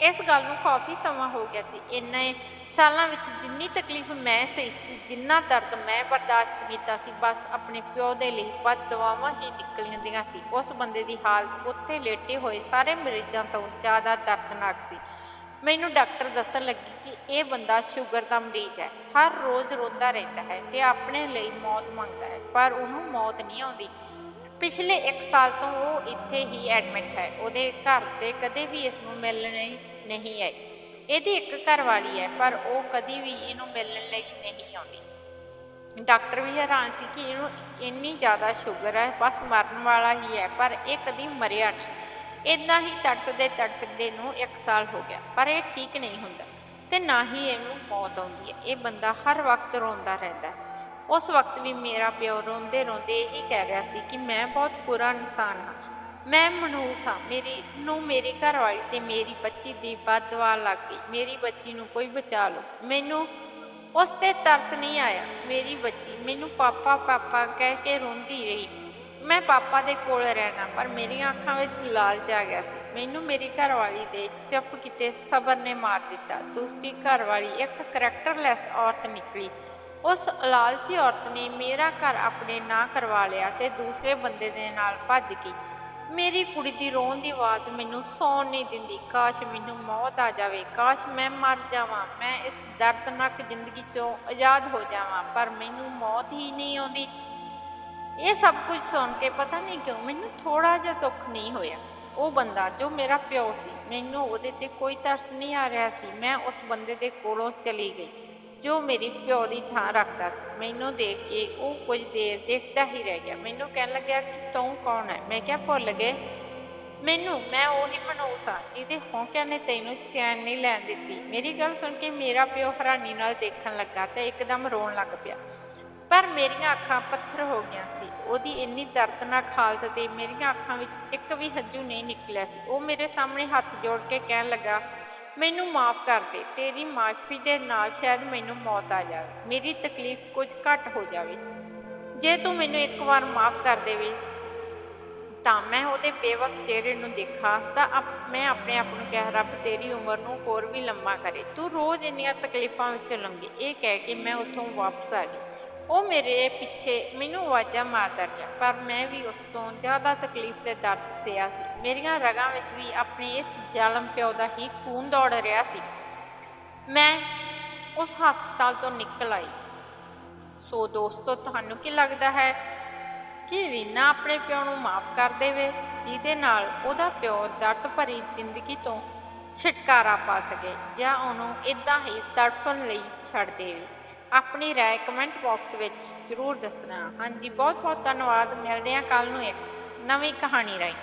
ਇਸ ਗੱਲ ਨੂੰ ਕਾਫੀ ਸਮਾਂ ਹੋ ਗਿਆ ਸੀ। ਇੰਨੇ ਸਾਲਾਂ ਵਿੱਚ ਜਿੰਨੀ ਤਕਲੀਫ ਮੈਂ ਸਹੀ ਸੀ, ਜਿੰਨਾ ਦਰਦ ਮੈਂ ਬਰਦਾਸ਼ਤ ਕੀਤਾ ਸੀ, ਬਸ ਆਪਣੇ ਪਿਓ ਦੇ ਲਈ ਵੱਧ ਦਵਾਵਾਂ ਹੀ ਨਿਕਲ ਜਾਂਦੀਆਂ ਸੀ। ਉਸ ਬੰਦੇ ਦੀ ਹਾਲਤ ਉੱਥੇ ਲੇਟੇ ਹੋਏ ਸਾਰੇ ਮਰੀਜ਼ਾਂ ਤੋਂ ਜ਼ਿਆਦਾ ਦਰਦਨਾਕ ਸੀ। ਮੈਨੂੰ ਡਾਕਟਰ ਦੱਸਣ ਲੱਗੀ ਕਿ ਇਹ ਬੰਦਾ ਸ਼ੂਗਰ ਦਾ ਮਰੀਜ਼ ਹੈ। ਹਰ ਰੋਜ਼ ਰੋਂਦਾ ਰਹਿੰਦਾ ਹੈ ਤੇ ਆਪਣੇ ਲਈ ਮੌਤ ਮੰਗਦਾ ਹੈ, ਪਰ ਉਹਨੂੰ ਮੌਤ ਨਹੀਂ ਆਉਂਦੀ। ਪਿਛਲੇ 1 ਸਾਲ ਤੋਂ ਉਹ ਇੱਥੇ ਹੀ ਐਡਮਿਟ ਹੈ। ਉਹਦੇ ਘਰ ਦੇ ਕਦੇ ਵੀ ਇਸ ਨੂੰ ਮਿਲਣ ਨਹੀਂ ਨਹੀਂ ਆਏ ਇਹਦੀ ਇੱਕ ਘਰ ਵਾਲੀ ਹੈ, ਪਰ ਉਹ ਕਦੀ ਵੀ ਇਹਨੂੰ ਮਿਲਣ ਲਈ ਨਹੀਂ ਆਉਂਦੀ। ਡਾਕਟਰ ਵੀ ਹੈਰਾਨ ਸੀ ਕਿ ਇਹਨੂੰ ਇੰਨੀ ਜ਼ਿਆਦਾ ਸ਼ੂਗਰ ਹੈ, ਬਸ ਮਰਨ ਵਾਲਾ ਹੀ ਹੈ, ਪਰ ਇਹ ਕਦੀ ਮਰਿਆ ਨਹੀਂ। ਇਦਾਂ ਹੀ ਤੜਫਦੇ ਤੜਫਦੇ ਨੂੰ 1 ਸਾਲ ਹੋ ਗਿਆ, ਪਰ ਇਹ ਠੀਕ ਨਹੀਂ ਹੁੰਦਾ ਤੇ ਨਾ ਹੀ ਇਹਨੂੰ ਮੌਤ ਆਉਂਦੀ ਹੈ। ਇਹ ਬੰਦਾ ਹਰ ਵਕਤ ਰੋਂਦਾ ਰਹਿੰਦਾ ਹੈ। ਉਸ ਵਕਤ ਵੀ ਮੇਰਾ ਪਿਓ ਰੋਂਦੇ ਰੋਂਦੇ ਇਹੀ ਕਹਿ ਰਿਹਾ ਸੀ ਕਿ ਮੈਂ ਬਹੁਤ ਬੁਰਾ ਇਨਸਾਨ ਹਾਂ। ਮੈਂ ਮਨੂਸ ਹਾਂ। ਮੇਰੀ ਨੂੰ ਮੇਰੀ ਘਰਵਾਲੀ ਤੇ ਮੇਰੀ ਬੱਚੀ ਦੀ ਬਦਦੁਆ ਲੱਗ ਗਈ। ਮੇਰੀ ਬੱਚੀ ਨੂੰ ਕੋਈ ਬਚਾ ਲਓ। ਮੈਨੂੰ ਉਸ ਤੇ ਤਰਸ ਨਹੀਂ ਆਇਆ। ਮੇਰੀ ਬੱਚੀ ਮੈਨੂੰ ਪਾਪਾ ਪਾਪਾ ਕਹਿ ਕੇ ਰੋਂਦੀ ਰਹੀ। ਮੈਂ ਪਾਪਾ ਦੇ ਕੋਲ ਰਹਿਣਾ, ਪਰ ਮੇਰੀਆਂ ਅੱਖਾਂ ਵਿੱਚ ਲਾਲਚ ਆ ਗਿਆ ਸੀ। ਮੈਨੂੰ ਮੇਰੀ ਘਰਵਾਲੀ ਦੇ ਚੁੱਪ ਕਿਤੇ ਸਬਰ ਨੇ ਮਾਰ ਦਿੱਤਾ। ਦੂਸਰੀ ਘਰਵਾਲੀ ਇੱਕ ਕਰੈਕਟਰਲੈਸ ਔਰਤ ਨਿਕਲੀ। ਉਸ ਲਾਲਚੀ ਔਰਤ ਨੇ ਮੇਰਾ ਘਰ ਆਪਣੇ ਨਾਂ ਕਰਵਾ ਲਿਆ ਤੇ ਦੂਸਰੇ ਬੰਦੇ ਦੇ ਨਾਲ ਭੱਜ ਗਈ। ਮੇਰੀ ਕੁੜੀ ਦੀ ਰੋਣ ਦੀ ਆਵਾਜ਼ ਮੈਨੂੰ ਸੌਣ ਨਹੀਂ ਦਿੰਦੀ। ਕਾਸ਼ ਮੈਨੂੰ ਮੌਤ ਆ ਜਾਵੇ, ਕਾਸ਼ ਮੈਂ ਮਰ ਜਾਵਾਂ, ਮੈਂ ਇਸ ਦਰਦਨਾਕ ਜ਼ਿੰਦਗੀ ਚੋਂ ਆਜ਼ਾਦ ਹੋ ਜਾਵਾਂ, ਪਰ ਮੈਨੂੰ ਮੌਤ ਹੀ ਨਹੀਂ ਆਉਂਦੀ। ਇਹ ਸਭ ਕੁਝ ਸੁਣ ਕੇ ਪਤਾ ਨਹੀਂ ਕਿਉਂ ਮੈਨੂੰ ਥੋੜਾ ਜਿਹਾ ਦੁੱਖ ਨਹੀਂ ਹੋਇਆ। ਉਹ ਬੰਦਾ ਜੋ ਮੇਰਾ ਪਿਓ ਸੀ, ਮੈਨੂੰ ਉਹਦੇ ਤੇ ਕੋਈ ਤਰਸ ਨਹੀਂ ਆ ਰਿਹਾ ਸੀ। ਮੈਂ ਉਸ ਬੰਦੇ ਦੇ ਕੋਲੋਂ ਚਲੀ ਗਈ। ਜੋ ਮੇਰੀ ਪਿਓ ਦੀ ਥਾਂ ਰੱਖਦਾ ਸੀ। ਮੈਨੂੰ ਦੇਖ ਕੇ ਉਹ ਕੁਝ ਦੇਰ ਦੇਖਦਾ ਹੀ ਰਹਿ ਗਿਆ। ਮੈਨੂੰ ਕਹਿਣ ਲੱਗਿਆ ਕਿ ਤੂੰ ਕੌਣ ਹੈ? ਮੈਂ ਕਿਹਾ, ਭੁੱਲ ਗਏ। ਮੈਨੂੰ, ਮੈਂ ਉਹੀ ਮਨੋਸ ਆ ਜਿਹਦੇ ਹੌਂਕਿਆਂ ਨੇ ਤੈਨੂੰ ਚੈਨ ਨਹੀਂ ਲੈਣ ਦਿੱਤੀ। ਮੇਰੀ ਗੱਲ ਸੁਣ ਕੇ ਮੇਰਾ ਪਿਓ ਹੈਰਾਨੀ ਨਾਲ ਦੇਖਣ ਲੱਗਾ ਤੇ ਇੱਕਦਮ ਰੋਣ ਲੱਗ ਪਿਆ। ਪਰ ਮੇਰੀਆਂ ਅੱਖਾਂ ਪੱਥਰ ਹੋ ਗਈਆਂ ਸੀ। ਉਹਦੀ ਇੰਨੀ ਦਰਦਨਾਕ ਹਾਲਤ ਤੇ ਮੇਰੀਆਂ ਅੱਖਾਂ ਵਿੱਚ ਇੱਕ ਵੀ ਹੰਝੂ ਨਹੀਂ ਨਿਕਲਿਆ ਸੀ। ਉਹ ਮੇਰੇ ਸਾਹਮਣੇ ਹੱਥ ਜੋੜ ਕੇ ਕਹਿਣ ਲੱਗਾ ਮੈਨੂੰ ਮਾਫ ਕਰ ਦੇ। ਤੇਰੀ ਮਾਫੀ ਦੇ ਨਾਲ ਸ਼ਾਇਦ ਮੈਨੂੰ ਮੌਤ ਆ ਜਾਵੇ। ਮੇਰੀ ਤਕਲੀਫ ਕੁਝ ਘੱਟ ਹੋ ਜਾਵੇ। ਜੇ ਤੂੰ ਮੈਨੂੰ ਇੱਕ ਵਾਰ ਮਾਫ ਕਰ ਦੇਵੇਂ, ਤਾਂ ਮੈਂ ਉਹਦੇ ਬੇਵਸ ਚਿਹਰੇ ਨੂੰ ਦੇਖਾ, ਤਾਂ ਅਪ- ਮੈਂ ਆਪਣੇ ਆਪ ਨੂੰ ਕਹਿ, ਰੱਬ ਤੇਰੀ ਉਮਰ ਨੂੰ ਹੋਰ ਵੀ ਲੰਮਾ ਕਰੇ। ਤੂੰ ਰੋਜ਼ ਇੰਨੀਆਂ ਤਕਲੀਫਾਂ ਵਿੱਚ ਲੰਘੀ। ਇਹ ਕਹਿ ਕੇ ਮੈਂ ਉੱਥੋਂ ਵਾਪਸ ਆ ਗਈ। ਉਹ ਮੇਰੇ ਪਿੱਛੇ ਮੈਨੂੰ ਆਵਾਜ਼ਾਂ ਮਾਰਦਾ ਰਿਹਾ, ਪਰ ਮੈਂ ਵੀ ਉਸ ਤੋਂ ਜ਼ਿਆਦਾ ਤਕਲੀਫ ਤੇ ਦਰਦ ਸਿਆ ਸੀ। ਮੇਰੀਆਂ ਰਗਾਂ ਵਿੱਚ ਵੀ ਆਪਣੇ ਇਸ ਜ਼ਾਲਮ ਪਿਓ ਦਾ ਹੀ ਖੂਨ ਦੌੜ ਰਿਹਾ ਸੀ। ਮੈਂ ਉਸ ਹਸਪਤਾਲ ਤੋਂ ਨਿਕਲ ਆਈ। ਸੋ ਦੋਸਤੋ, ਤੁਹਾਨੂੰ ਕੀ ਲੱਗਦਾ ਹੈ ਕਿ ਰੀਨਾ ਆਪਣੇ ਪਿਓ ਨੂੰ ਮਾਫ ਕਰ ਦੇਵੇ, ਜਿਹਦੇ ਨਾਲ ਉਹਦਾ ਪਿਓ ਦਰਦ ਭਰੀ ਜ਼ਿੰਦਗੀ ਤੋਂ ਛੁਟਕਾਰਾ ਪਾ ਸਕੇ ਜਾਂ ਉਹਨੂੰ ਇਦਾਂ ਹੀ ਤੜਫਣ ਲਈ ਛੱਡ ਦੇਵੇ? ਆਪਣੀ ਰਾਏ ਕਮੈਂਟ ਬਾਕਸ ਵਿੱਚ ਜ਼ਰੂਰ ਦੱਸਣਾ। ਹਾਂਜੀ ਬਹੁਤ ਬਹੁਤ ਧੰਨਵਾਦ। ਮਿਲਦੇ ਹਾਂ ਕੱਲ ਨੂੰ ਇੱਕ ਨਵੀਂ ਕਹਾਣੀ ਰਾਹੀਂ।